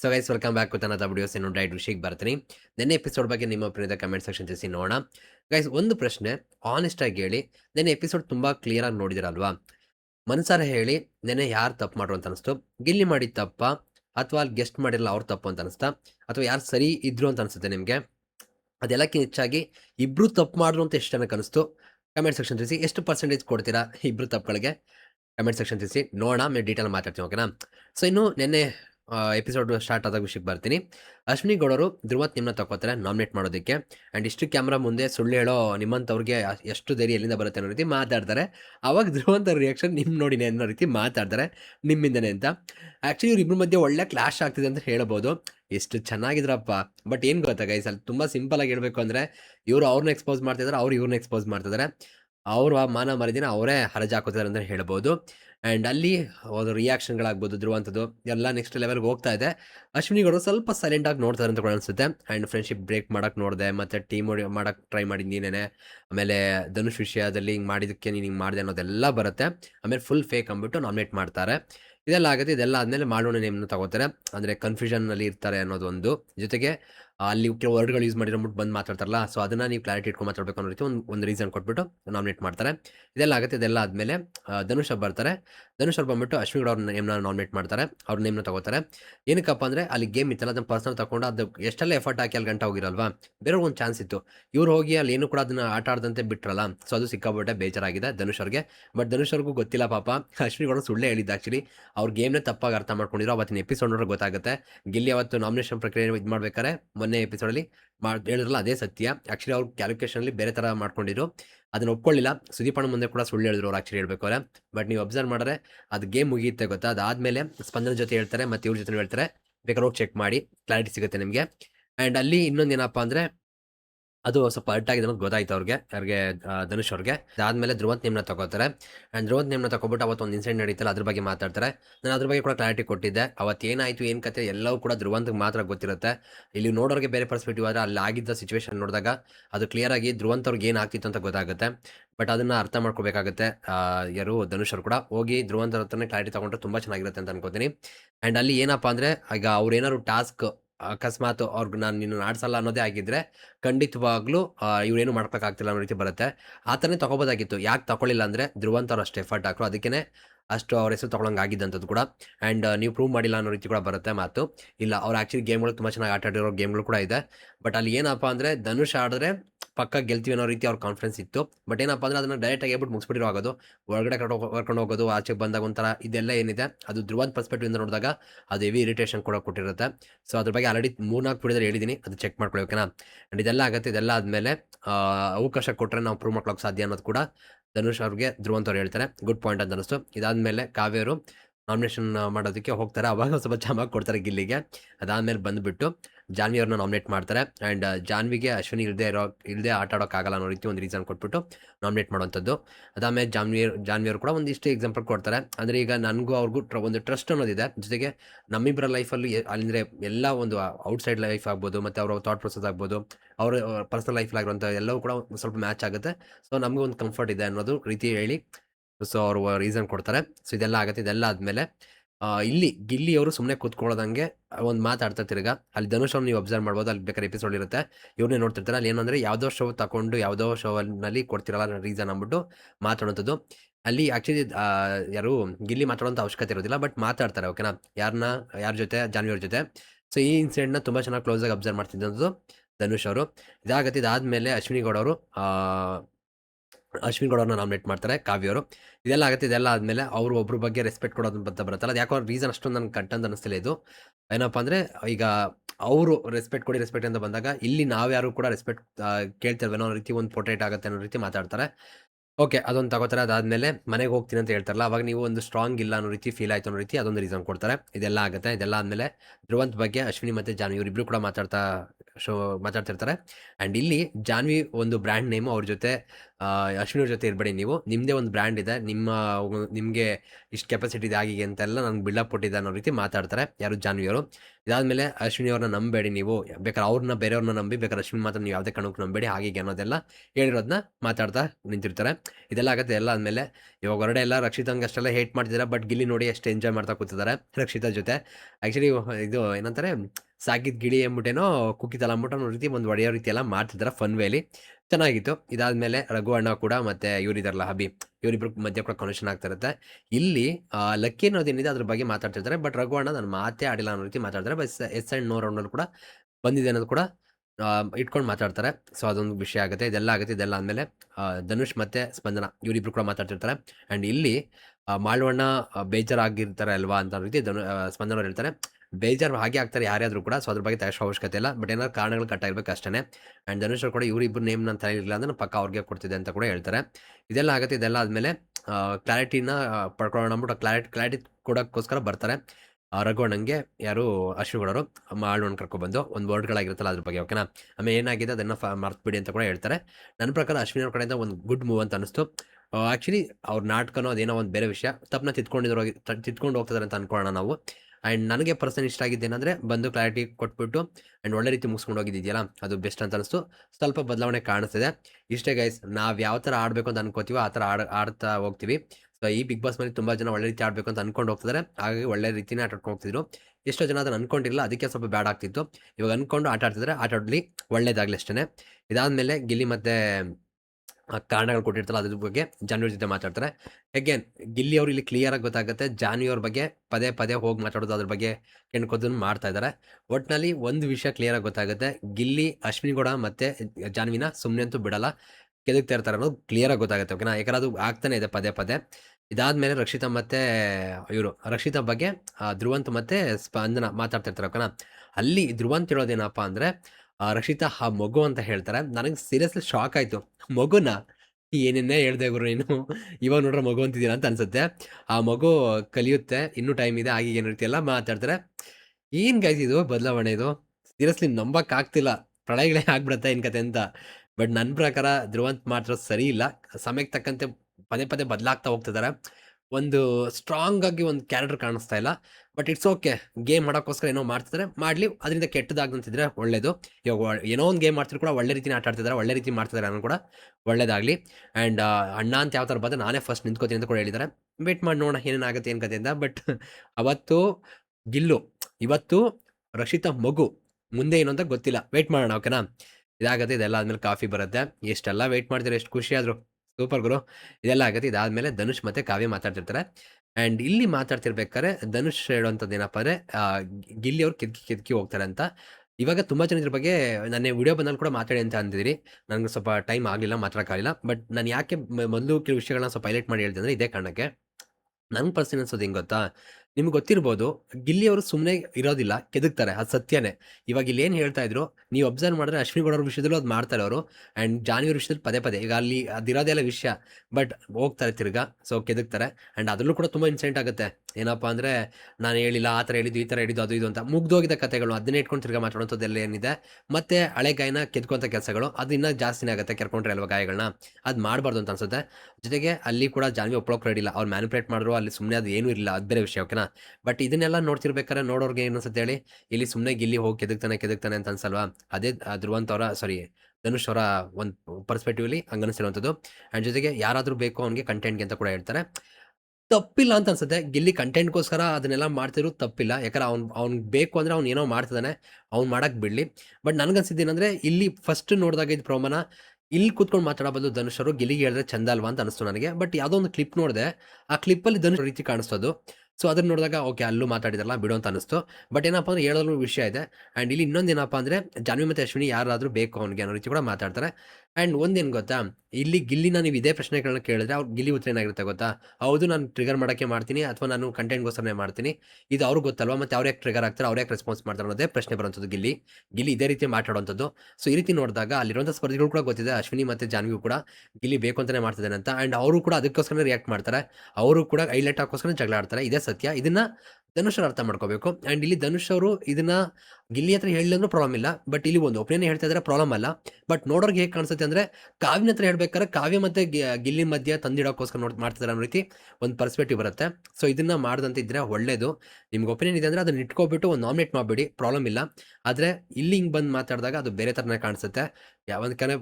So guys welcome back with ಅನ್ನದ videos diet ವಿಷಯಕ್ಕೆ ಬರ್ತೀನಿ ನೆನ್ನೆ ಎಪಿಸೋಡ್ ಬಗ್ಗೆ ನಿಮ್ಮ ಒಪಿನಿಯನ್ ಕಮೆಂಟ್ ಸೆಕ್ಷನ್ ತಿಳಿಸಿ ನೋಡೋಣ. ಗೈಸ್ ಒಂದು ಪ್ರಶ್ನೆ ಆನೆಸ್ಟ್ ಆಗಿ ಹೇಳಿ, ನೆನ್ನೆ ಎಪಿಸೋಡ್ ತುಂಬ ಕ್ಲಿಯರ್ ಆಗಿ ನೋಡಿದಿರಲ್ವಾ? ಮನ್ಸಾರ ಹೇಳಿ, ನೆನ್ನೆ ಯಾರು ತಪ್ಪು ಮಾಡ್ರು ಅಂತ ಅನಿಸ್ತು? ಗಿಲ್ಲಿ ಮಾಡಿದ ತಪ್ಪ? ಅಥವಾ ಅಲ್ಲಿ ಗೆಸ್ಟ್ ಮಾಡಿರಲ್ಲ ಅವ್ರು ತಪ್ಪು ಅಂತ ಅನಿಸ್ತಾ? ಅಥವಾ ಯಾರು ಸರಿ ಇದ್ರು ಅಂತ ಅನಿಸುತ್ತೆ ನಿಮಗೆ? ಅದೆಲ್ಲಕ್ಕಿಂತ ಹೆಚ್ಚಾಗಿ, ಇಬ್ರು ತಪ್ಪು ಮಾಡಿದ್ರು ಅಂತ ಎಷ್ಟು ಜನಕ್ಕೆ ಅನಿಸ್ತು? ಕಮೆಂಟ್ ಸೆಕ್ಷನ್ ತಿಳಿಸಿ, ಎಷ್ಟು ಪರ್ಸೆಂಟೇಜ್ ಕೊಡ್ತೀರಾ ಇಬ್ರು ತಪ್ಪುಗಳಿಗೆ? ಕಮೆಂಟ್ ಸೆಕ್ಷನ್ ತಿಳಿಸಿ, ನೋಡೋಣ, ಮೇಲೆ ಡೀಟೇಲ್ ಮಾತಾಡ್ತೀವಿ ಓಕೆನಾ ಸೊ ಇನ್ನು ನಿನ್ನೆ ಎಪಿಸೋಡ್ ಸ್ಟಾರ್ಟ್ ಆದಾಗ ವಿಷಯಕ್ಕೆ ಬರ್ತೀನಿ. ಅಶ್ವಿನಿ ಗೌಡರು ಧ್ರುವತ್ ನಿಮ್ಮನ್ನ ತಗೋತಾರೆ ನಾಮಿನೇಟ್ ಮಾಡೋದಕ್ಕೆ. ಆ್ಯಂಡ್ ಇಷ್ಟು ಕ್ಯಾಮ್ರಾ ಮುಂದೆ ಸುಳ್ಳು ಹೇಳೋ ನಿಮ್ಮಂಥವ್ರಿಗೆ ಎಷ್ಟು ಧೈರ್ಯ ಎಲ್ಲಿಂದ ಬರುತ್ತೆ ಅನ್ನೋ ರೀತಿ ಮಾತಾಡ್ತಾರೆ. ಅವಾಗ ಧ್ರುವಂತ ರಿಯಾಕ್ಷನ್ ನಿಮ್ಮ ನೋಡಿನೇ ಅನ್ನೋ ರೀತಿ ಮಾತಾಡ್ತಾರೆ ನಿಮ್ಮಿಂದನೇ ಅಂತ. ಆ್ಯಕ್ಚುಲಿ ಇವ್ರ ಇಬ್ಬರ ಮಧ್ಯೆ ಒಳ್ಳೆ ಕ್ಲಾಶ್ ಆಗ್ತಿದೆ ಅಂತ ಹೇಳ್ಬೋದು. ಎಷ್ಟು ಚೆನ್ನಾಗಿದ್ರಪ್ಪ. ಬಟ್ ಏನು ಗೊತ್ತಾ ಗೈಸ್ ಅಲ್ಲಿ ತುಂಬ ಸಿಂಪಲ್ ಆಗಿ ಹೇಳಬೇಕು ಅಂದರೆ ಇವರು ಅವ್ರನ್ನ ಎಕ್ಸ್ಪೋಸ್ ಮಾಡ್ತಿದ್ದಾರೆ ಅವ್ರು ಇವ್ರನ್ನ ಎಕ್ಸ್ಪೋಸ್ ಮಾಡ್ತಿದ್ದಾರೆ ಆ ಮಾನ ಮರಿದಿನ ಅವರೇ ಹರಜು ಹಾಕೋತಾರೆ ಅಂತ ಹೇಳ್ಬೋದು. ಆ್ಯಂಡ್ ಅಲ್ಲಿ ಅದು ರಿಯಾಕ್ಷನ್ಗಳಾಗ್ಬೋದು ಧ್ರುವಂಥದ್ದು ಎಲ್ಲ ನೆಕ್ಸ್ಟ್ ಲೆವೆಲ್ಗೆ ಹೋಗ್ತಾ ಇದೆ. ಅಶ್ವಿನಿಗಳು ಸ್ವಲ್ಪ ಸೈಲೆಂಟ್ ಆಗಿ ನೋಡ್ತಾರೆ ಅಂತ ಕೂಡ ಅನಿಸುತ್ತೆ. ಆ್ಯಂಡ್ ಫ್ರೆಂಡ್ಶಿಪ್ ಬ್ರೇಕ್ ಮಾಡಕ್ಕೆ ನೋಡಿದೆ, ಮತ್ತು ಟೀಮ್ ಮಾಡಕ್ಕೆ ಟ್ರೈ ಮಾಡಿ ನೀನೇ ಆಮೇಲೆ ಧನುಷ್ ವಿಷಯದಲ್ಲಿ ಹಿಂಗೆ ಮಾಡಿದ್ದಕ್ಕೆ ನೀನು ಹಿಂಗೆ ಮಾಡಿದೆ ಅನ್ನೋದೆಲ್ಲ ಬರುತ್ತೆ. ಆಮೇಲೆ ಫುಲ್ ಫೇಕ್ ಅಂದ್ಬಿಟ್ಟು ನಾಮಿನೇಟ್ ಮಾಡ್ತಾರೆ. ಇದೆಲ್ಲ ಆಗುತ್ತೆ, ಇದೆಲ್ಲ ಆದಮೇಲೆ ಮಾಡೋಣ ನೇಮ್ನ ತಗೋತಾರೆ. ಅಂದರೆ ಕನ್ಫ್ಯೂಷನಲ್ಲಿ ಇರ್ತಾರೆ ಅನ್ನೋದೊಂದು. ಜೊತೆಗೆ ಅಲ್ಲಿ ಕೆಲವು ವರ್ಡ್ಗಳು ಯೂಸ್ ಮಾಡಿರೋಬಿಟ್ಟು ಬಂದು ಮಾತಾಡ್ತಾರಲ್ಲ ಸೊ ಅದನ್ನು ನೀವು ಕ್ಲಾರಿಟಿ ಇಟ್ಕೊಂಡು ಮಾತಾಡಬೇಕು ಅನ್ನೋ ರೀತಿ ಒಂದು ರೀಸನ್ ಕೊಟ್ಬಿಟ್ಟು ನಾಮಿನೇಟ್ ಮಾಡ್ತಾರೆ. ಇದೆಲ್ಲ ಆಗುತ್ತೆ, ಇದೆಲ್ಲ ಆದಮೇಲೆ ಧನುಷ್ ಅವ್ರು ಬರ್ತಾರೆ. ಧನುಷ್ ಅವ್ರು ಬಂದ್ಬಿಟ್ಟು ಅಶ್ವಿನ್ ಅವ್ರ ನೇಮ್ನ ನಾಮಿನೇಟ್ ಮಾಡ್ತಾರೆ, ಅವ್ರ ನೇಮ್ನ ತಗೋತಾರೆ. ಏನಕ್ಕಪ್ಪ ಅಂದರೆ ಅಲ್ಲಿ ಗೇಮ್ ಇತ್ತಲ್ಲ, ಅದನ್ನು ಪರ್ಸನಲ್ ತಗೊಂಡು ಅದು ಎಷ್ಟೆಲ್ಲ ಎಫರ್ಟ್ ಹಾಕಿ ಅಲ್ಲಿ ಗಂಟೆ ಹೋಗಿರಲ್ವಾ? ಬೇರೆ ಒಂದು ಚಾನ್ಸ್ ಇತ್ತು. ಇವ್ರು ಹೋಗಿ ಅಲ್ಲಿ ಏನು ಕೂಡ ಅದನ್ನು ಆಟ ಆಡ್ದಂತೆ ಬಿಟ್ರಲ್ಲ ಸೊ ಅದು ಸಿಕ್ಕಾಬಿಟ್ಟೆ ಬೇಜಾರಾಗಿದೆ ಧನುಷ್ ಅವ್ರಿಗೆ. ಬಟ್ ಧನುಷ್ ಅವ್ರಿಗೂ ಗೊತ್ತಿಲ್ಲ ಪಾಪ. ಅಶ್ವಿನಿ ಗೌಡ ಸುಳ್ಳೇ ಹೇಳಿದ್ದು ಆ್ಯಕ್ಚುಲಿ ಅವ್ರ ಗೇಮ್ನೇ ತಪ್ಪಾಗಿ ಅರ್ಥ ಮಾಡ್ಕೊಂಡಿರೋ, ಅವತ್ತಿನ ಎಪಿಸೋಡ್ ನೋಡ್ರೆ ಗೊತ್ತಾಗುತ್ತೆ. ಗಿಲ್ಲಿ ಅವತ್ತು ನಾಮಿನೇಷನ್ ಪ್ರಕ್ರಿಯೆ ಇದು ಮಾಡ್ಬೇಕಾದ್ರೆ ಮೊನ್ನೆ ಎಪಿಸೋಡಲ್ಲಿ ಮಾಡಿ ಹೇಳಿದ್ರಲ್ಲ ಅದೇ ಸತ್ಯ. ಆ್ಯಕ್ಚುಲಿ ಅವ್ರು ಕ್ಯಾಲ್ಕುಲೇಷನಲ್ಲಿ ಬೇರೆ ಥರ ಮಾಡ್ಕೊಂಡಿದ್ರು. ಅದನ್ನ ಒಪ್ಕೊಳ್ಳಿಲ್ಲ. ಸುದೀಪಣ್ಣ ಮುಂದೆ ಕೂಡ ಸುಳ್ಳು ಹೇಳಿದ್ರು ಅವ್ರು ಆ್ಯಕ್ಚುಲಿ ಹೇಳ್ಬೇಕಾದ್ರೆ ಬಟ್ ನೀವು ಅಬ್ಸರ್ವ್ ಮಾಡಿದ್ರೆ ಅದು ಗೇಮ್ ಮುಗಿಯುತ್ತೆ ಗೊತ್ತಾ? ಅದಾದಮೇಲೆ ಸ್ಪಂದನ ಜೊತೆ ಹೇಳ್ತಾರೆ, ಮತ್ತು ಇವ್ರ ಜೊತೆ ಹೇಳ್ತಾರೆ. ಬೇಕಾದ್ರೆ ಹೋಗಿ ಚೆಕ್ ಮಾಡಿ ಕ್ಲಾರಿಟಿ ಸಿಗುತ್ತೆ ನಿಮಗೆ. ಆ್ಯಂಡ್ ಅಲ್ಲಿ ಇನ್ನೊಂದು ಏನಪ್ಪ ಅಂದರೆ ಅದು ಸ್ವಲ್ಪ ಹರ್ಟ್ ಆಗಿದೆ ಅನ್ನೋದು ಗೊತ್ತಾಯ್ತು ಅವ್ರಿಗೆ ಅವ್ರಿಗೆ ಧನುಷ್ ಅವ್ರಿಗೆ. ಅದಾದಮೇಲೆ ಧ್ರುವಂತ್ ನಿಮ್ನ ತಗೋತಾರೆ. ಆ್ಯಂಡ್ ಧ್ರುವಂತ್ ನಿಮ್ನ ತಗೊಬಿಟ್ಟು ಅವತ್ತು ಒಂದು ಇನ್ಸಿಡೆಂಟ್ ನಡೀತಲ್ಲ, ಅದ್ರ ಬಗ್ಗೆ ಮಾತಾಡ್ತಾರೆ. ನಾನು ಅದ್ರ ಬಗ್ಗೆ ಕೂಡ ಕ್ಲಾರಿಟಿ ಕೊಟ್ಟಿದ್ದೆ. ಅವತ್ತು ಏನಾಯಿತು, ಏನು ಕತೆ, ಎಲ್ಲವೂ ಕೂಡ ಧ್ರುವಂತ್ಗೆ ಮಾತ್ರ ಗೊತ್ತಿರುತ್ತೆ. ಇಲ್ಲಿ ನೋಡೋರಿಗೆ ಬೇರೆ ಪರ್ಸ್ಪೆಕ್ಟಿವ್ ಆದರೆ ಅಲ್ಲಿ ಆಗಿದ್ದ ಸಿಚುವೇಶನ್ ನೋಡಿದಾಗ ಅದು ಕ್ಲಿಯರ್ ಆಗಿ ಧ್ರುವಂತ್ ಅವ್ರಿಗೆ ಏನು ಆಗ್ತಿತ್ತು ಅಂತ ಗೊತ್ತಾಗುತ್ತೆ. ಬಟ್ ಅದನ್ನು ಅರ್ಥ ಮಾಡ್ಕೋಬೇಕಾಗುತ್ತೆ ಯಾರು, ಧನುಷ್ ಅವ್ರು ಕೂಡ. ಹೋಗಿ ಧ್ರುವಂತ್ ಅವ್ರ ಕ್ಲಾರಿಟಿ ತಗೊಂಡ್ರೆ ತುಂಬ ಚೆನ್ನಾಗಿರುತ್ತೆ ಅಂತ ಅನ್ಕೋತೀನಿ. ಆ್ಯಂಡ್ ಅಲ್ಲಿ ಏನಪ್ಪ ಅಂದರೆ, ಈಗ ಅವ್ರು ಏನಾದ್ರು ಟಾಸ್ಕ್ ಅಕಸ್ಮಾತ್ ಅವ್ರಿಗೆ ನಾನು ನಿನ್ನ ಆಡ್ಸಲ್ಲ ಅನ್ನೋದೇ ಆಗಿದ್ರೆ ಖಂಡಿತವಾಗ್ಲೂ ಇವ್ರೇನು ಮಾಡ್ಬೇಕಾಗ್ತಿಲ್ಲ ಅನ್ನೋ ರೀತಿ ಬರುತ್ತೆ. ಆ ಥರನೇ ತಗೋಬೋದಾಗಿತ್ತು. ಯಾಕೆ ತಗೊಳ್ಳಿಲ್ಲ ಅಂದರೆ ಧ್ರುವಂತ ಅವ್ರು ಅಷ್ಟು ಎಫರ್ಟ್ ಹಾಕರು. ಅದಕ್ಕೆ ಅಷ್ಟು ಅವ್ರ ಹೆಸರು ತೊಗೊಳಂಗೆ ಆಗಿದ್ದಂಥದ್ದು ಕೂಡ. ಆ್ಯಂಡ್ ನೀವು ಪ್ರೂವ್ ಮಾಡಿಲ್ಲ ಅನ್ನೋ ರೀತಿ ಕೂಡ ಬರುತ್ತೆ ಮಾತು. ಇಲ್ಲ, ಅವ್ರು ಆ್ಯಕ್ಚುಲಿ ಗೇಮ್ಗಳು ತುಂಬ ಚೆನ್ನಾಗಿ ಆಟ ಆಡಿರೋ ಗೇಮ್ಗಳು ಕೂಡ ಇದೆ. ಬಟ್ ಅಲ್ಲಿ ಏನಪ್ಪ ಅಂದರೆ ಧನುಷ್ ಆಡಿದ್ರೆ ಪಕ್ಕ ಗೆಲ್ತೀವಿ ಅನ್ನೋ ರೀತಿ ಅವ್ರ ಕಾನ್ಫಿಡೆನ್ಸ್ ಇತ್ತು. ಬಟ್ ಏನಪ್ಪ ಅಂದರೆ ಅದನ್ನು ಡೈರೆಕ್ಟಾಗಿ ಹೇಳ್ಬಿಟ್ಟು ಮುಗಿಸ್ಬಿಟ್ಟಿರೋ ಆಗೋದು ಒಳಗಡೆ ಕರ್ಕೊಂಡು ಹೋಗೋದು, ಆಚೆಗೆ ಬಂದಾಗ ಒಂಥರ ಇದೆಲ್ಲ ಏನಿದೆ, ಅದು ಧ್ರುವದ ಪರ್ಸ್ಪೆಕ್ಟಿವ್ ನೋಡಿದಾಗ ಅದು ಹೆವಿ ಇರಿಟೇಷನ್ ಕೂಡ ಕೊಟ್ಟಿರುತ್ತೆ. ಸೊ ಅದ್ರ ಬಗ್ಗೆ ಆಲ್ರೆಡಿ ಮೂರ್ನಾಲ್ಕು ಪುಡಿದ್ರೆ ಹೇಳಿದ್ದೀನಿ ಅದು ಚೆಕ್ ಮಾಡ್ಕೊಳ್ಳಿ ಓಕೆನಾ ಆ್ಯಂಡ್ ಇದೆಲ್ಲ ಆಗುತ್ತೆ, ಇದೆಲ್ಲ ಆದಮೇಲೆ ಅವಕಾಶ ಕೊಟ್ಟರೆ ನಾವು ಪ್ರೂವ್ ಮಾಡ್ಕೊಳ್ಳೋಕೆ ಸಾಧ್ಯ ಅನ್ನೋದು ಕೂಡ ಧನುಷ್ ಅವ್ರಿಗೆ ಧ್ರುವಂತವ್ರು ಹೇಳ್ತಾರೆ. ಗುಡ್ ಪಾಯಿಂಟ್ ಅಂತ ಅನಿಸ್ತು ಇದಾದಮೇಲೆ ಕಾವ್ಯರು ನಾಮಿನೇಷನ್ ಮಾಡೋದಕ್ಕೆ ಹೋಗ್ತಾರೆ. ಅವಾಗ ಸ್ವಲ್ಪ ಚೆನ್ನಾಗಿ ಕೊಡ್ತಾರೆ ಗಿಲ್ಲಿಗೆ. ಅದಾದಮೇಲೆ ಬಂದುಬಿಟ್ಟು ಜಾನ್ವಿ ಅವ್ರನ್ನ ನಾಮಿನೇಟ್ ಮಾಡ್ತಾರೆ. ಆ್ಯಂಡ್ ಜಾನ್ವಿಗೆ ಅಶ್ವಿನಿ ಇಲ್ಲದೆ ಇರೋ ಇಲ್ಲದೆ ಆಟ ಆಡೋಕ್ಕಾಗಲ್ಲ ಅನ್ನೋ ರೀತಿ ಒಂದು ರೀಸನ್ ಕೊಟ್ಬಿಟ್ಟು ನಾಮಿನೇಟ್ ಮಾಡುವಂಥದ್ದು. ಅದಾದಮೇಲೆ ಜಾನ್ವಿ ಜಾನ್ವಿ ಅವರು ಕೂಡ ಒಂದಿಷ್ಟು ಎಕ್ಸಾಂಪಲ್ ಕೊಡ್ತಾರೆ. ಅಂದರೆ ಈಗ ನನಗೂ ಅವ್ರಿಗೂ ಟ್ರ ಒಂದು ಟ್ರಸ್ಟ್ ಅನ್ನೋದಿದೆ. ಜೊತೆಗೆ ನಮ್ಮಿಬ್ಬರ ಲೈಫಲ್ಲಿ ಅಂದರೆ ಎಲ್ಲ ಒಂದು ಔಟ್ಸೈಡ್ ಲೈಫ್ ಆಗ್ಬೋದು, ಮತ್ತು ಅವರ ಥಾಟ್ ಪ್ರೊಸೆಸ್ ಆಗ್ಬೋದು, ಅವರ ಪರ್ಸನಲ್ ಲೈಫ್ಲಾಗಿರುವಂಥ ಎಲ್ಲವೂ ಕೂಡ ಸ್ವಲ್ಪ ಮ್ಯಾಚ್ ಆಗುತ್ತೆ. ಸೊ ನಮಗೂ ಒಂದು ಕಂಫರ್ಟ್ ಇದೆ ಅನ್ನೋದು ರೀತಿ ಹೇಳಿ. ಸೊ, ಅವರು ರೀಸನ್ ಕೊಡ್ತಾರೆ. ಸೊ, ಇದೆಲ್ಲ ಆಗುತ್ತೆ, ಇದೆಲ್ಲ ಆದಮೇಲೆ ಇಲ್ಲಿ ಗಿಲ್ಲಿ ಅವರು ಸುಮ್ಮನೆ ಕೂತ್ಕೊಳ್ಳೋದಂಗೆ ಒಂದು ಮಾತಾಡ್ತಾ ತಿರ್ಗಾ. ಅಲ್ಲಿ ಧನುಷ್ ಅವ್ರು ನೀವು ಅಬ್ಸರ್ವ್ ಮಾಡ್ಬೋದು, ಅಲ್ಲಿ ಬೇಕಾದ್ರೆ ಎಪಿಸೋಡ್ ಇರುತ್ತೆ. ಇವ್ರನ್ನೇ ನೋಡ್ತಿರ್ತಾರೆ. ಅಲ್ಲಿ ಏನಂದರೆ, ಯಾವುದೋ ಶೋ ತಗೊಂಡು ಯಾವುದೋ ಶೋನಲ್ಲಿ ಕೊಡ್ತಿರಲ್ಲ ರೀಸನ್ ಅಂದ್ಬಿಟ್ಟು ಮಾತಾಡೋಂಥದ್ದು. ಅಲ್ಲಿ ಆ್ಯಕ್ಚುಲಿ ಯಾರು ಗಿಲ್ಲಿ ಮಾತಾಡೋಂಥ ಅವಶ್ಯಕತೆ ಇರೋದಿಲ್ಲ ಬಟ್ ಮಾತಾಡ್ತಾರೆ ಓಕೆನಾ ಯಾರನ್ನ ಯಾರ ಜೊತೆ? ಜಾನ್ವಿ ಅವ್ರ ಜೊತೆ. ಸೊ ಈ ಇನ್ಸಿಡೆಂಟ್ನ ತುಂಬ ಚೆನ್ನಾಗಿ ಕ್ಲೋಸಾಗಿ ಅಬ್ಸರ್ವ್ ಮಾಡ್ತಿದ್ದಂಥದ್ದು ಧನುಷ್ ಅವರು. ಇದಾಗತ್ತೆ, ಇದಾದಮೇಲೆ ಅಶ್ವಿನಿ ಗೌಡ ಅವರು ಅಶ್ವಿನ್ ಗೌಡವ್ರನ್ನ ನಾಮಿನೇಟ್ ಮಾಡ್ತಾರೆ, ಕಾವ್ಯ ಅವರು. ಇದೆಲ್ಲ ಆಗುತ್ತೆ, ಇದೆಲ್ಲ ಆದಮೇಲೆ ಅವರು ಒಬ್ಬರ ಬಗ್ಗೆ ರೆಸ್ಪೆಕ್ಟ್ ಕೊಡೋದು ಅಂತ ಬರುತ್ತಲ್ಲ ಅದು ಯಾಕೋ ರೀಸನ್ ಅಷ್ಟೊಂದು ನನಗೆ ಕಂಟೆಂಟ್ ಅನಿಸ್ತಿಲ್ಲ ಇದು. ಏನಪ್ಪ ಅಂದರೆ, ಈಗ ಅವರು ರೆಸ್ಪೆಕ್ಟ್ ಕೊಡಿ ರೆಸ್ಪೆಕ್ಟ್ ಅಂತ ಬಂದಾಗ ಇಲ್ಲಿ ನಾವ್ಯಾರು ಕೂಡ ರೆಸ್ಪೆಕ್ಟ್ ಕೇಳ್ತೇವೆ ಅನ್ನೋ ರೀತಿ ಒಂದು ಪೊಟೇಟ್ ಆಗುತ್ತೆ ಅನ್ನೋ ರೀತಿ ಮಾತಾಡ್ತಾರೆ. ಓಕೆ ಅದೊಂದು ತಗೋತಾರೆ, ಅದಾದಮೇಲೆ ಮನೆಗೆ ಹೋಗ್ತೀನಿ ಅಂತ ಹೇಳ್ತಾರಲ್ಲ, ಅವಾಗ ನೀವು ಒಂದು ಸ್ಟ್ರಾಂಗ್ ಇಲ್ಲ ಅನ್ನೋ ರೀತಿ ಫೀಲ್ ಆಯಿತು ಅನ್ನೋ ರೀತಿ ಅದೊಂದು ರೀಸನ್ ಕೊಡ್ತಾರೆ. ಇದೆಲ್ಲ ಆಗುತ್ತೆ, ಇದೆಲ್ಲ ಆದಮೇಲೆ ಧ್ರುವಂತ್ ಬಗ್ಗೆ ಅಶ್ವಿನಿ ಮತ್ತು ಜಾನ್ವಿ ಇವರಿಬ್ಬರು ಕೂಡ ಮಾತಾಡ್ತಾ ಶೋ ಮಾತಾಡ್ತಿರ್ತಾರೆ. ಆ್ಯಂಡ್ ಇಲ್ಲಿ ಜಾನ್ವಿ ಒಂದು ಬ್ರ್ಯಾಂಡ್ ನೇಮು ಅವ್ರ ಜೊತೆ ಆ, ಅಶ್ವಿನಿ ಅವ್ರ ಜೊತೆ ಇರಬೇಡಿ ನೀವು. ನಿಮ್ಮದೇ ಒಂದು ಬ್ರ್ಯಾಂಡ್ ಇದೆ. ನಿಮ್ಮ ನಿಮಗೆ ಇಷ್ಟು ಕೆಪಾಸಿಟಿ ಇದೆ ಆಗಿಗೆ ಅಂತೆಲ್ಲ ನನಗೆ ಬಿಲ್ಡಪ್ ಕೊಟ್ಟಿದ್ದೆ ಅನ್ನೋ ರೀತಿ ಮಾತಾಡ್ತಾರೆ ಯಾರು ಜಾನ್ವಿ ಅವರು. ಇದಾದಮೇಲೆ ಅಶ್ವಿನಿ ಅವ್ರನ್ನ ನಂಬೇಡಿ ನೀವು. ಬೇಕಾದ್ರೆ ಅವ್ರನ್ನ ಬೇರೆಯವ್ರನ್ನ ನಂಬಿ ಬೇಕಾದ್ರೆ ಅಶ್ವಿನಿ ಮಾತ್ರ ನೀವು ಯಾವುದೇ ಕಣಕ್ಕೆ ನಂಬೇಡಿ ಹಾಗೆ ಅನ್ನೋದೆಲ್ಲ ಹೇಳಿರೋದನ್ನ ಮಾತಾಡ್ತಾ ನಿಂತಿರ್ತಾರೆ. ಇದೆಲ್ಲ ಆಗುತ್ತೆ. ಎಲ್ಲ ಆದಮೇಲೆ ಇವಾಗ ಹೊರಡೆ ಎಲ್ಲ ರಕ್ಷಿತಂಗೆ ಅಷ್ಟೆಲ್ಲ ಹೇಟ್ ಮಾಡ್ತಿದ್ದಾರೆ ಬಟ್ ಗಿಲ್ಲಿ ನೋಡಿ ಎಷ್ಟು ಎಂಜಾಯ್ ಮಾಡ್ತಾ ಕೂತಿದ್ದಾರೆ ರಕ್ಷಿತಾ ಜೊತೆ. ಆ್ಯಕ್ಚುಲಿ ಇದು ಏನಂತಾರೆ ಸಾಕಿದ ಗಿಳಿ ಎಂಬಿಟ್ಟೇನೋ ಕುಕ್ಕಿತಲ್ಲ ಅಂದ್ಬಿಟ್ಟು ಅನ್ನೋ ರೀತಿ ಒಂದು ಒಡೆಯೋ ರೀತಿ ಎಲ್ಲ ಮಾಡ್ತಿದ್ದಾರೆ ಫನ್ ವೇಲಿ ಚೆನ್ನಾಗಿತ್ತು. ಇದಾದ್ಮೇಲೆ ರಘು ಅಣ್ಣ ಕೂಡ ಮತ್ತೆ ಇವರಿದಾರಲ್ಲ ಹಬಿ ಇವರಿಬ್ರು ಮಧ್ಯೆ ಕೂಡ ಕನೆಕ್ಷನ್ ಆಗ್ತಾ ಇರುತ್ತೆ. ಇಲ್ಲಿ ಲಕ್ಕಿ ಲಕ್ಕಿ ಅನ್ನೋದೇನಿದೆ ಅದ್ರ ಬಗ್ಗೆ ಮಾತಾಡ್ತಿರ್ತಾರೆ. ಬಟ್ ರಘು ಅಣ್ಣ ನಾನು ಮಾತೇ ಆಡಿಲ್ಲ ಅನ್ನೋ ರೀತಿ ಮಾತಾಡ್ತಾರೆ. ಬಟ್ ಎಸ್ ಆ್ಯಂಡ್ ನೋ ರೌಂಡಲ್ಲಿ ಕೂಡ ಬಂದಿದೆ ಅನ್ನೋದು ಕೂಡ ಇಟ್ಕೊಂಡು ಮಾತಾಡ್ತಾರೆ. ಸೊ ಅದೊಂದು ವಿಷಯ ಆಗುತ್ತೆ. ಇದೆಲ್ಲ ಆಗುತ್ತೆ. ಇದೆಲ್ಲ ಆದಮೇಲೆ ಧನುಷ್ ಮತ್ತೆ ಸ್ಪಂದನ ಇವರಿಬ್ರು ಕೂಡ ಮಾತಾಡ್ತಿರ್ತಾರೆ. ಆ್ಯಂಡ್ ಇಲ್ಲಿ ಮಾಳವಣ್ಣ ಬೇಜಾರಾಗಿರ್ತಾರೆ ಅಲ್ವಾ ಅಂತ ರೀತಿ ಧನು ಸ್ಪಂದನ ಹೇಳ್ತಾರೆ. ಬೇಜಾರು ಹಾಗೆ ಆಗ್ತಾರೆ ಯಾರ್ಯಾದರೂ ಕೂಡ. ಸೊ, ಅದ್ರ ಬಗ್ಗೆ ತಯಾರಿಸೋ ಅವಶ್ಯಕತೆ ಇಲ್ಲ. ಬಟ್ ಏನಾದ್ರು ಕಾರಣಗಳು ಕಟ್ಟಾಗಿರ್ಬೇಕು ಅಷ್ಟೇ ಆ್ಯಂಡ್ ಧನುಷ್ ಕೂಡ ಇವರಿಬ್ಬರು ನೇಮ್ ನನ್ನ ಇರಲಿಲ್ಲ ಅಂದ್ರೆ ನಾನು ಪಕ್ಕ ಅವ್ರಿಗೆ ಕೊಡ್ತಿದ್ದೆ ಅಂತ ಕೂಡ ಹೇಳ್ತಾರೆ. ಇದೆಲ್ಲ ಆಗುತ್ತೆ, ಇದೆಲ್ಲ ಆದಮೇಲೆ ಕ್ಲಾರಿಟಿನ ಪಡ್ಕೊಳ್ಳೋಣ ಅಂದ್ಬಿಟ್ಟು ಕ್ಲಾರಿಟಿ ಕ್ಲಾರಿಟಿ ಕೊಡೋಕ್ಕೋಸ್ಕರ ಬರ್ತಾರೆ ರಘುವಣ್ಣಂಗೆ ಯಾರು? ಅಶ್ವಿಗೌಡರು ಮಾಳ್ವಣ್ಣ ಕರ್ಕೊಬಂದು. ಒಂದು ವರ್ಡ್ಗಳಾಗಿರುತ್ತಲ್ಲ ಅದ್ರ ಬಗ್ಗೆ, ಓಕೆನಾ? ಆಮೇಲೆ ಏನಾಗಿದೆ ಅದನ್ನು ಫ ಮರ್ತ್ಬಿಡಿ ಅಂತ ಕೂಡ ಹೇಳ್ತಾರೆ. ನನ್ನ ಪ್ರಕಾರ ಅಶ್ವಿನಿ ಅವ್ರ ಕಡೆಯಿಂದ ಒಂದು ಗುಡ್ ಮೂವ್ ಅಂತ ಅನಿಸ್ತು ಆ್ಯಕ್ಚುಲಿ ಅವ್ರ ನಾಟಕನೋ ಅದೇನೋ ಒಂದು ಬೇರೆ ವಿಷಯ. ತಪ್ಪನ್ನ ತಿದ್ಕೊಂಡಿದ್ರು ತಿದ್ಕೊಂಡು ಹೋಗ್ತಿದ್ದಾರೆ ಅಂತ ಅನ್ಕೊಳ್ಳೋಣ ನಾವು. ಆ್ಯಂಡ್ ನನಗೆ ಪರ್ಸನ್ ಇಷ್ಟ ಆಗಿದ್ದೇನೆಂದರೆ ಬಂದು ಕ್ಲಾರಿಟಿ ಕೊಟ್ಬಿಟ್ಟು ಆ್ಯಂಡ್ ಒಳ್ಳೆ ರೀತಿ ಮುಗಿಸ್ಕೊಂಡು ಹೋಗಿದ್ದಿದೆಯಲ್ಲ ಅದು ಬೆಸ್ಟ್ ಅಂತ ಅನಿಸ್ತು. ಸ್ವಲ್ಪ ಬದಲಾವಣೆ ಕಾಣಿಸ್ತಿದೆ. ಇಷ್ಟೇ ಗೈಸ್ ನಾವು ಯಾವ ಥರ ಆಡಬೇಕು ಅಂತ ಅನ್ಕೋತೀವೋ ಆ ಥರ ಆಡ, ಆಡ್ತಾ ಹೋಗ್ತೀವಿ. ಸೊ ಈ ಬಿಗ್ ಬಾಸ್ ಮೇಲೆ ತುಂಬ ಜನ ಒಳ್ಳೆ ರೀತಿ ಆಡಬೇಕು ಅಂತ ಅನ್ಕೊಂಡು ಹೋಗ್ತಿದ್ದಾರೆ ಹಾಗಾಗಿ ಒಳ್ಳೆ ರೀತಿನೇ ಆಟ ಹೋಗ್ತಿದ್ರು. ಎಷ್ಟೋ ಜನ ಅದನ್ನು ಅನ್ಕೊಂಡಿಲ್ಲ ಅದಕ್ಕೆ ಸ್ವಲ್ಪ ಬ್ಯಾಡ್ ಆಗ್ತಿತ್ತು. ಇವಾಗ ಅನ್ಕೊಂಡು ಆಟ ಆಡ್ತಿದ್ರೆ ಆಟ ಆಡಲಿ ಒಳ್ಳೇದಾಗಲಿ ಅಷ್ಟೇ ಇದಾದಮೇಲೆ ಗಿಲ್ಲಿ ಮತ್ತೆ ಕಾರಣಗಳು ಕೊಟ್ಟಿರ್ತಾರಲ್ಲ ಅದ್ರ ಬಗ್ಗೆ ಜಾನ್ವಿಯವ್ರ ಜೊತೆ ಮಾತಾಡ್ತಾರೆ. ಅಗೇನ್ ಗಿಲ್ಲಿ ಅವರು ಇಲ್ಲಿ ಕ್ಲಿಯರ್ ಆಗಿ ಗೊತ್ತಾಗುತ್ತೆ. ಜಾನ್ವಿ ಅವ್ರ ಬಗ್ಗೆ ಪದೇ ಪದೇ ಹೋಗಿ ಮಾತಾಡೋದು ಅದ್ರ ಬಗ್ಗೆ ಕೆಣ್ಕೋದನ್ನು ಮಾಡ್ತಾ ಇದ್ದಾರೆ ಒಟ್ಟಿನಲ್ಲಿ ಒಂದು ವಿಷಯ ಕ್ಲಿಯರ್ ಆಗಿ ಗೊತ್ತಾಗುತ್ತೆ. ಗಿಲ್ಲಿ, ಅಶ್ವಿನಿ ಗೌಡ ಮತ್ತೆ ಜಾನ್ವಿನ ಸುಮ್ಮನೆ ಅಂತೂ ಬಿಡಲ್ಲ. ಕೆದಕ್ತಾ ಇರ್ತಾರೆ ಅನ್ನೋದು ಕ್ಲಿಯರ್ ಆಗಿ ಗೊತ್ತಾಗುತ್ತೆ ಓಕೆನಾ ಯಾಕಂದ್ರೆ ಅದು ಆಗ್ತಾನೆ ಇದೆ ಪದೇ ಪದೇ. ಇದಾದ್ಮೇಲೆ ರಕ್ಷಿತಾ ಮತ್ತೆ, ಇವರು ರಕ್ಷಿತಾ ಬಗ್ಗೆ ಧ್ರುವಂತ್ ಮತ್ತೆ ಸ್ಪಂದನ ಮಾತಾಡ್ತಿರ್ತಾರೆ ಓಕೆನಾ ಅಲ್ಲಿ ಧ್ರುವಂತ್ ಹೇಳೋದೇನಪ್ಪ ಅಂದ್ರೆ ರಕ್ಷಿತಾ ಆ ಮಗು ಅಂತ ಹೇಳ್ತಾರೆ. ನನಗೆ ಸೀರಿಯಸ್ಲಿ ಶಾಕ್ ಆಯಿತು. ಮಗುನ ಏನೇನೇ ಹೇಳ್ದೆ ಗುರು ನೀನು. ಇವಾಗ ನೋಡ್ರೆ ಮಗು ಅಂತಿದ್ದೀರಾ? ಅಂತ ಅನ್ಸುತ್ತೆ. ಆ ಮಗು ಕಲಿಯುತ್ತೆ. ಇನ್ನೂ ಟೈಮ್ ಇದೆ. ಹಾಗೆ ಏನು ಮಾತಾಡ್ತಾರೆ. ಏನು ಗೈಸ್ ಇದು? ಬದಲಾವಣೆ ಇದು? ಸೀರಿಯಸ್ಲಿ ನಂಬಕ್ಕಾಗ್ತಿಲ್ಲ. ಪ್ರಳಯಗಳೇ ಆಗ್ಬಿಡತ್ತೆ ಏನು ಕತೆ ಅಂತ. ಬಟ್ ನನ್ನ ಪ್ರಕಾರ ಧ್ರುವಂತ್ ಮಾತ್ರ ಸರಿ ಇಲ್ಲ. ಸಮಯಕ್ಕೆ ತಕ್ಕಂತೆ ಪದೇ ಪದೇ ಬದಲಾಗ್ತಾ ಹೋಗ್ತಿದ್ದಾರೆ. ಒಂದು ಸ್ಟ್ರಾಂಗ್ ಆಗಿ ಒಂದು ಕ್ಯಾರೆಕ್ಟರ್ ಕಾಣಿಸ್ತಾ ಇಲ್ಲ. ಬಟ್ ಇಟ್ಸ್ ಓಕೆ ಗೇಮ್ ಮಾಡೋಕ್ಕೋಸ್ಕರ ಏನೋ ಮಾಡ್ತಿದ್ರೆ. ಮಾಡಲಿ, ಅದರಿಂದ ಕೆಟ್ಟದಾಗಂತಿದ್ರೆ ಒಳ್ಳೇದು. ಇವಾಗ ಏನೋ ಒಂದು ಗೇಮ್ ಮಾಡ್ತಿದ್ರು ಕೂಡ ಒಳ್ಳೆ ರೀತಿ ಆಟ ಒಳ್ಳೆ ರೀತಿ ಮಾಡ್ತಿದ್ದಾರೆ ಅನ್ನೋ ಕೂಡ ಒಳ್ಳೇದಾಗಲಿ. ಆ್ಯಂಡ್ ಅಣ್ಣ ಅಂತ ಯಾವ ಥರ ಬಂದರೆ ನಾನೇ ಫಸ್ಟ್ ನಿಂತ್ಕೋತೀನಿ ಅಂತ ಕೂಡ ಹೇಳಿದ್ದಾರೆ ವೇಟ್ ಮಾಡಿ ನೋಡೋಣ ಏನೇನಾಗುತ್ತೆ ಏನು ಕತೆ ಅಂತ. ಬಟ್ ಅವತ್ತು ಗಿಲ್ಲು, ಇವತ್ತು ರಕ್ಷಿತ ಮಗು ಮುಂದೆ ಏನು ಅಂತ ಗೊತ್ತಿಲ್ಲ. ವೇಟ್ ಮಾಡೋಣ ಓಕೆನಾ ಇದಾಗುತ್ತೆ, ಇದೆಲ್ಲ ಆದಮೇಲೆ ಕಾಫಿ ಬರುತ್ತೆ. ಎಷ್ಟೆಲ್ಲ ವೇಟ್ ಮಾಡ್ತೀರಾ, ಎಷ್ಟು ಖುಷಿ ಸೂಪರ್ ಗುರು. ಇದೆಲ್ಲ ಆಗುತ್ತೆ. ಇದಾದ್ಮೇಲೆ ಧನುಷ್ ಮತ್ತೆ ಕಾವ್ಯ ಮಾತಾಡ್ತಿರ್ತಾರೆ. ಆ್ಯಂಡ್ ಇಲ್ಲಿ ಮಾತಾಡ್ತಿರ್ಬೇಕಾದ್ರೆ ಧನುಷ್ ಹೇಳುವಂಥದ್ದು ಏನಪ್ಪ ಅಂದರೆ ಗಿಲ್ಲಿ ಅವ್ರು ಕೆದ್ಕಿ ಕೆದ್ಕಿ ಹೋಗ್ತಾರೆ ಅಂತ. ಇವಾಗ ತುಂಬ ಜನ ಇದ್ರ ಬಗ್ಗೆ ನನ್ನ ವಿಡಿಯೋ ಬಂದಲ್ಲಿ ಕೂಡ ಮಾತಾಡಿ ಅಂತ ಅಂದಿದ್ದೀರಿ ನನಗೆ ಸ್ವಲ್ಪ ಟೈಮ್ ಆಗಲಿಲ್ಲ ಮಾತಾಡೋಕ್ಕಾಗಲಿಲ್ಲ ಬಟ್ ನಾನು ಯಾಕೆ ಮೊದಲು ಕೆಲವು ವಿಷಯಗಳನ್ನ ಸ್ವಲ್ಪ ಹೈಲೈಟ್ ಮಾಡಿ ಹೇಳ್ತಿದ್ರೆ ಇದೇ ಕಾರಣಕ್ಕೆ. ನನ್ನ ಪರ್ಸನ್ ಅನ್ಸೋದು ಹೆಂಗೆ ಗೊತ್ತಾ? ನಿಮ್ಗೆ ಗೊತ್ತಿರ್ಬೋದು ಗಿಲ್ಲಿ ಅವರು ಸುಮ್ಮನೆ ಇರೋದಿಲ್ಲ, ಕೆದಕ್ತಾರೆ, ಅದು ಸತ್ಯನೇ. ಇವಾಗ ಇಲ್ಲಿ ಏನು ಹೇಳ್ತಾ ಇದ್ರು, ನೀವು ಅಬ್ಸರ್ವ್ ಮಾಡಿದ್ರೆ ಅಶ್ವಿನಿ ಗೌಡ ಅವ್ರ ವಿಷಯದಲ್ಲೂ ಅದು ಮಾಡ್ತಾರೆ ಅವರು ಆ್ಯಂಡ್ ಜಾನ್ವಿ ಅವ್ರ ವಿಷಯದಲ್ಲಿ ಪದೇ ಪದೇ, ಈಗ ಅಲ್ಲಿ ಅದಿರೋದೆಲ್ಲ ವಿಷಯ ಬಟ್ ಹೋಗ್ತಾರೆ ತಿರ್ಗಾ ಸೊ ಕೆದಕ್ತಾರೆ ಆ್ಯಂಡ್ ಅದರಲ್ಲೂ ಕೂಡ ತುಂಬ ಇನ್ಸಿಡೆಂಟ್ ಆಗುತ್ತೆ. ಏನಪ್ಪ ಅಂದರೆ, ನಾನು ಹೇಳಿಲ್ಲ, ಆ ಥರ ಹೇಳಿದ್ದು, ಈ ಥರ ಹೇಳಿದ್ದು, ಅದು ಇದು ಅಂತ ಮುಗ್ದೋಗಿದ್ದ ಕಥೆಗಳು, ಅದನ್ನೇ ಇಟ್ಕೊಂಡು ತಿರ್ಗಾ ಮಾತಾಡೋಂಥದ್ದೆಲ್ಲ ಏನಿದೆ, ಮತ್ತೆ ಹಳೆ ಗಾಯನ ಕೆದ್ಕೊಂಥ ಕೆಲಸಗಳು, ಅದು ಇನ್ನೂ ಜಾಸ್ತಿನೇ ಆಗುತ್ತೆ, ಕೆರ್ಕೊಂಡ್ರೆ ಅಲ್ವಾ ಗಾಯಗಳನ್ನ ಅದು ಮಾಡಬಾರ್ದು ಅಂತ ಅನ್ಸುತ್ತೆ. ಜೊತೆಗೆ ಅಲ್ಲಿ ಕೂಡ ಜಾನ್ವಿ ಒಪ್ಳೋಕೆ ರೆಡಿ ಇಲ್ಲ, ಅವ್ರು ಮ್ಯಾನಿಪುಲೇಟ್ ಮಾಡಿದ್ರು, ಅಲ್ಲಿ ಸುಮ್ಮನೆ ಅದು ಏನೂ ಇರಲಿಲ್ಲ, ಅದು ಬೇರೆ ವಿಷಯ ಬಟ್ ಇದನ್ನೆಲ್ಲ ನೋಡ್ತಿರ್ಬೇಕಾದ್ರೆ ನೋಡೋರ್ಗೆ ಏನು ಅನ್ಸುತ್ತೆ ಹೇಳಿ, ಇಲ್ಲಿ ಸುಮ್ಮನೆ ಗಿಲ್ಲಿ ಹೋಗಿ ಕೆದಕ್ತಾನೆ ಕೆದಕ್ತಾನೆ ಅಂತ ಅನ್ಸಲ್ವಾ? ಅದೇ ಧ್ರುವಂತವರ ಧ್ರುವಂತ್ ಅವರ ಸಾರಿ ಧನುಷ್ ಅವರ ಒಂದು ಪರ್ಸ್ಪೆಕ್ಟಿವ್ಲಿ ಹಂಗನಿಸಿರುವಂಥದ್ದು ಆ್ಯಂಡ್ ಜೊತೆಗೆ ಯಾರಾದರೂ ಬೇಕೋ ಅವನಿಗೆ ಕಂಟೆಂಟ್ಗೆ ಅಂತ ಕೂಡ ಹೇಳ್ತಾರೆ. ತಪ್ಪಿಲ್ಲ ಅಂತ ಅನ್ಸುತ್ತೆ. ಗಿಲ್ಲಿ ಕಂಟೆಂಟ್ಗೋಸ್ಕರ ಅದನ್ನೆಲ್ಲ ಮಾಡ್ತಿರೋ ತಪ್ಪಿಲ್ಲ. ಯಾಕಂದ್ರೆ ಅವ್ನು ಅವ್ನಿಗೆ ಬೇಕು ಅಂದರೆ ಅವ್ನು ಏನೋ ಮಾಡ್ತಿದ್ದಾನೆ, ಅವ್ನು ಮಾಡಕ್ಕೆ ಬಿಡಲಿ. ಬಟ್ ನನಗನ್ಸಿದ್ದೇನೆಂದರೆ ಇಲ್ಲಿ ಫಸ್ಟ್ ನೋಡಿದಾಗ ಇದು ಪ್ರೋಮನ ಇಲ್ಲಿ ಕೂತ್ಕೊಂಡು ಮಾತಾಡೋ ಧನುಷ್ ಅವರು ಗಿಲ್ಲಿಗೆ ಹೇಳಿದ್ರೆ ಚಂದ ಅಲ್ವಾ ಅಂತ ಅನಿಸ್ತು ನನಗೆ. ಬಟ್ ಯಾವುದೋ ಒಂದು ಕ್ಲಿಪ್ ನೋಡಿದೆ, ಆ ಕ್ಲಿಪ್ಪಲ್ಲಿ ಧನುಷ್ ರೀತಿ ಕಾಣಿಸ್ತದು ಸೊ ಅದನ್ನ ನೋಡಿದಾಗ ಓಕೆ ಅಲ್ಲೂ ಮಾತಾಡಿದಾರಲ್ಲ, ಬಿಡು ಅಂತ ಅನಿಸ್ತು ಬಟ್ ಏನಪ್ಪ ಅಂದ್ರೆ ಹೇಳೋದ್ರ ವಿಷಯ ಇದೆ. ಆ್ಯಂಡ್ ಇಲ್ಲಿ ಇನ್ನೊಂದು ಏನಪ್ಪ ಅಂದರೆ, ಜಾನ್ವಿ ಮತ್ತು ಅಶ್ವಿನಿ ಯಾರಾದರೂ ಬೇಕು ಅವನಿಗೆ ಅನ್ನೋ ರೀತಿ ಕೂಡ ಮಾತಾಡ್ತಾರೆ. ಆ್ಯಂಡ್ ಒಂದೇನು ಗೊತ್ತಾ? ಇಲ್ಲಿ ಗಿಲ್ಲಿನ ನೀವು ಇದೇ ಪ್ರಶ್ನೆಗಳನ್ನ ಕೇಳಿದ್ರೆ ಅವ್ರು ಗಿಲ್ಲಿ ಉತ್ತರ ಏನಾಗಿರುತ್ತೆ ಗೊತ್ತಾ? ಹೌದು, ನಾನು ಟ್ರಿಗರ್ ಮಾಡೋಕ್ಕೆ ಮಾಡ್ತೀನಿ ಅಥವಾ ನಾನು ಕಂಟೆಂಟ್ಗೋಸ್ಕರನೇ ಮಾಡ್ತೀನಿ. ಇದು ಅವ್ರಿಗೆ ಗೊತ್ತಲ್ವ? ಮತ್ತು ಅವ್ರು ಯಾಕೆ ಟ್ರಿಗರ್ ಆಗ್ತಾರೆ, ಅವ್ರು ಯಾಕೆ ರೆಸ್ಪಾನ್ಸ್ ಮಾಡ್ತಾರೆ ಅನ್ನೋದೇ ಪ್ರಶ್ನೆ ಬರುವಂಥದ್ದು ಗಿಲ್ಲಿ. ಗಿಲ್ಲಿ ಇದೇ ರೀತಿ ಮಾತಾಡುವಂಥದ್ದು ಸೊ ಈ ರೀತಿ ನೋಡಿದಾಗ ಅಲ್ಲಿರುವಂಥ ಸ್ಪರ್ಧಿಗಳು ಕೂಡ ಗೊತ್ತಿದೆ, ಅಶ್ವಿನಿ ಮತ್ತು ಜಾನ್ವಿ ಕೂಡ. ಗಿಲ್ಲಿ ಬೇಕು ಅಂತಲೇ ಮಾಡ್ತಿದ್ದಾನೆ ಅಂತ. ಆ್ಯಂಡ್ ಅವರು ಕೂಡ ಅದಕ್ಕೋಸ್ಕರ ರಿಯಾಕ್ಟ್ ಮಾಡ್ತಾರೆ. ಅವರು ಕೂಡ ಹೈಲೈಟ್ ಹಾಕೋಸ್ಕರ ಜಗಳ ಆಡ್ತಾರೆ. ಇದೇ ಸತ್ಯ. ಇದನ್ನ ಧನುಷ್ ಅರ್ಥ ಮಾಡ್ಕೋಬೇಕು. ಆ್ಯಂಡ್ ಇಲ್ಲಿ ಧನುಷ್ ಅವರು ಇದನ್ನ ಗಿಲ್ಲಿ ಹತ್ರ ಹೇಳಿದ್ರು ಪ್ರಾಬ್ಲಮ್ ಇಲ್ಲ. ಬಟ್ ಇಲ್ಲಿ ಒಂದು ಒಪಿನಿಯನ್ ಹೇಳ್ತಾ ಇದ್ರೆ ಪ್ರಾಬ್ಲಮ್ ಅಲ್ಲ. ಬಟ್ ನೋಡೋರ್ಗೆ ಹೇಗೆ ಕಾಣಿಸುತ್ತೆ ಅಂದ್ರೆ ಕಾವ್ಯನ ಹತ್ರ ಹೇಳ್ಬೇಕಾದ್ರೆ ಕಾವ್ಯ ಮತ್ತೆ ಗಿಲ್ಲಿ ಮಧ್ಯೆ ತಂದಿಡೋಕ್ಕೋಸ್ಕರ ನೋಡ್ ಮಾಡ್ತಿದ್ದಾರೆ ಅನ್ನೋ ರೀತಿ ಒಂದು ಪರ್ಸ್ಪೆಕ್ಟಿವ್ ಬರುತ್ತೆ. ಸೊ ಇದನ್ನ ಮಾಡ್ದಂತಿದ್ರೆ ಒಳ್ಳೇದು. ನಿಮ್ಗೆ ಒಪಿನಿಯನ್ ಇದೆ ಅಂದ್ರೆ ಅದನ್ನ ಇಟ್ಕೊಬಿಟ್ಟು ಒಂದು ನಾಮಿನೇಟ್ ಮಾಡಬೇಡಿ ಪ್ರಾಬ್ಲಮ್ ಇಲ್ಲ. ಆದರೆ ಇಲ್ಲಿ ಹಿಂಗೆ ಬಂದು ಮಾತಾಡಿದಾಗ ಅದು ಬೇರೆ ಥರನೇ ಕಾಣಿಸುತ್ತೆ. ಯಾವಂದ್ ಕನೆ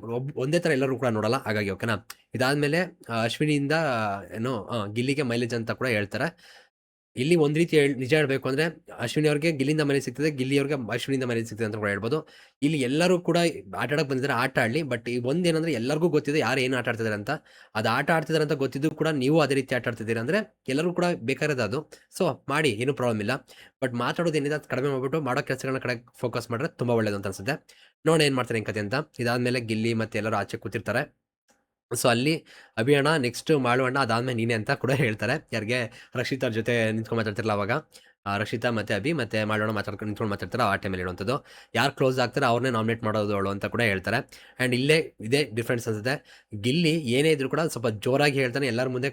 ಒಂದೇ ಥರ ಎಲ್ಲರೂ ಕೂಡ ನೋಡಲ್ಲ. ಹಾಗಾಗಿ ಓಕೆನಾ? ಇದಾದ್ಮೇಲೆ ಅಶ್ವಿನಿಯಿಂದ ಏನು ಗಿಲ್ಲಿಗೆ ಮೈಲೇಜ್ ಅಂತ ಕೂಡ ಹೇಳ್ತಾರೆ. ಇಲ್ಲಿ ಒಂದ್ ರೀತಿ ನಿಜ ಹೇಳ್ಬೇಕು ಅಂದ್ರೆ ಅಶ್ವಿನಿ ಅವ್ರಿಗೆ ಗಿಲ್ಲಿಂದ ಮನೆ ಸಿಗ್ತದೆ, ಗಿಲ್ಲಿ ಅವ್ರಿಗೆ ಅಶ್ವಿನಿಂದ ಮನೆ ಸಿಗ್ತದೆ ಅಂತ ಕೂಡ ಹೇಳ್ಬೋದು. ಇಲ್ಲಿ ಎಲ್ಲರೂ ಕೂಡ ಆಟ ಆಡಕ್ ಬಂದಿದ್ದಾರೆ, ಆಟ ಆಡ್ಲಿ ಬಟ್ ಈ ಒಂದೇನಂದ್ರೆ ಎಲ್ಲರಿಗೂ ಗೊತ್ತಿದೆ ಯಾರು ಏನು ಆಟ ಆಡ್ತಿದ್ದಾರೆ ಅಂತ. ಅದು ಆಟ ಆಡ್ತಿದ್ದಾರೆ ಅಂತ ಗೊತ್ತಿದ್ದು ಕೂಡ ನೀವು ಅದೇ ರೀತಿ ಆಟ ಆಡ್ತಿದ್ದೀರಾ ಅಂದ್ರೆ ಎಲ್ಲರೂ ಕೂಡ ಬೇಕಾಗಿರೋದು ಅದು. ಸೊ ಮಾಡಿ, ಏನು ಪ್ರಾಬ್ಲಮ್ ಇಲ್ಲ. ಬಟ್ ಮಾತಾಡೋದು ಏನಿದೆ ಅದು ಕಡಿಮೆ ಮಾಡ್ಬಿಟ್ಟು ಮಾಡೋ ಕೆಲಸಗಳನ್ನ ಕಡೆ ಫೋಕಸ್ ಮಾಡಿದ್ರೆ ತುಂಬಾ ಒಳ್ಳೇದು ಅಂತ ಅನ್ಸುತ್ತೆ. ನೋಡೋಣ ಏನ್ ಮಾಡ್ತಾರೆ ಕತೆ ಅಂತ. ಇದಾದ್ಮೇಲೆ ಗಿಲ್ಲಿ ಮತ್ತೆ ಎಲ್ಲರೂ ಆಚೆ ಕೂತಿರ್ತಾರೆ. ಸೊ ಅಲ್ಲಿ ಅಭಿ ನೆಕ್ಸ್ಟ್ ಮಾಡು ಅಣ್ಣ ಅದಾದ್ಮೇಲೆ ನೀನೆ ಅಂತ ಕೂಡ ಹೇಳ್ತಾರೆ. ಯಾರಿಗೆ ರಕ್ಷಿತ್ ಜೊತೆ ನಿಂತ್ಕೊಂಡು ಮಾತಾಡ್ತಿರಲ್ಲ ಅವಾಗ. ರಕ್ಷಿತಾ ಮತ್ತೆ ಅಭಿ ಮತ್ತೆ ಮಾಡೋಣ ಮಾತಾಡ್ಕೊಂಡು ನಿಂತ್ಕೊಂಡು ಮಾತಾಡ್ತಾರೆ ಆ ಟೈಮಲ್ಲಿ ಹೇಳುವಂಥದ್ದು ಯಾರು ಕ್ಲೋಸ್ ಆಗ್ತಾರೆ ಅವ್ರನ್ನೇ ನಾಮಿನೇಟ್ ಮಾಡೋದು ಅವಳು ಅಂತ ಕೂಡ ಹೇಳ್ತಾರೆ. ಆ್ಯಂಡ್ ಇಲ್ಲೇ ಇದೇ ಡಿಫ್ರೆನ್ಸ್ ಅನ್ಸುತ್ತೆ. ಗಿಲ್ಲಿ ಏನೇ ಇದ್ರು ಕೂಡ ಸ್ವಲ್ಪ ಜೋರಾಗಿ ಹೇಳ್ತಾನೆ, ಎಲ್ಲರ ಮುಂದೆ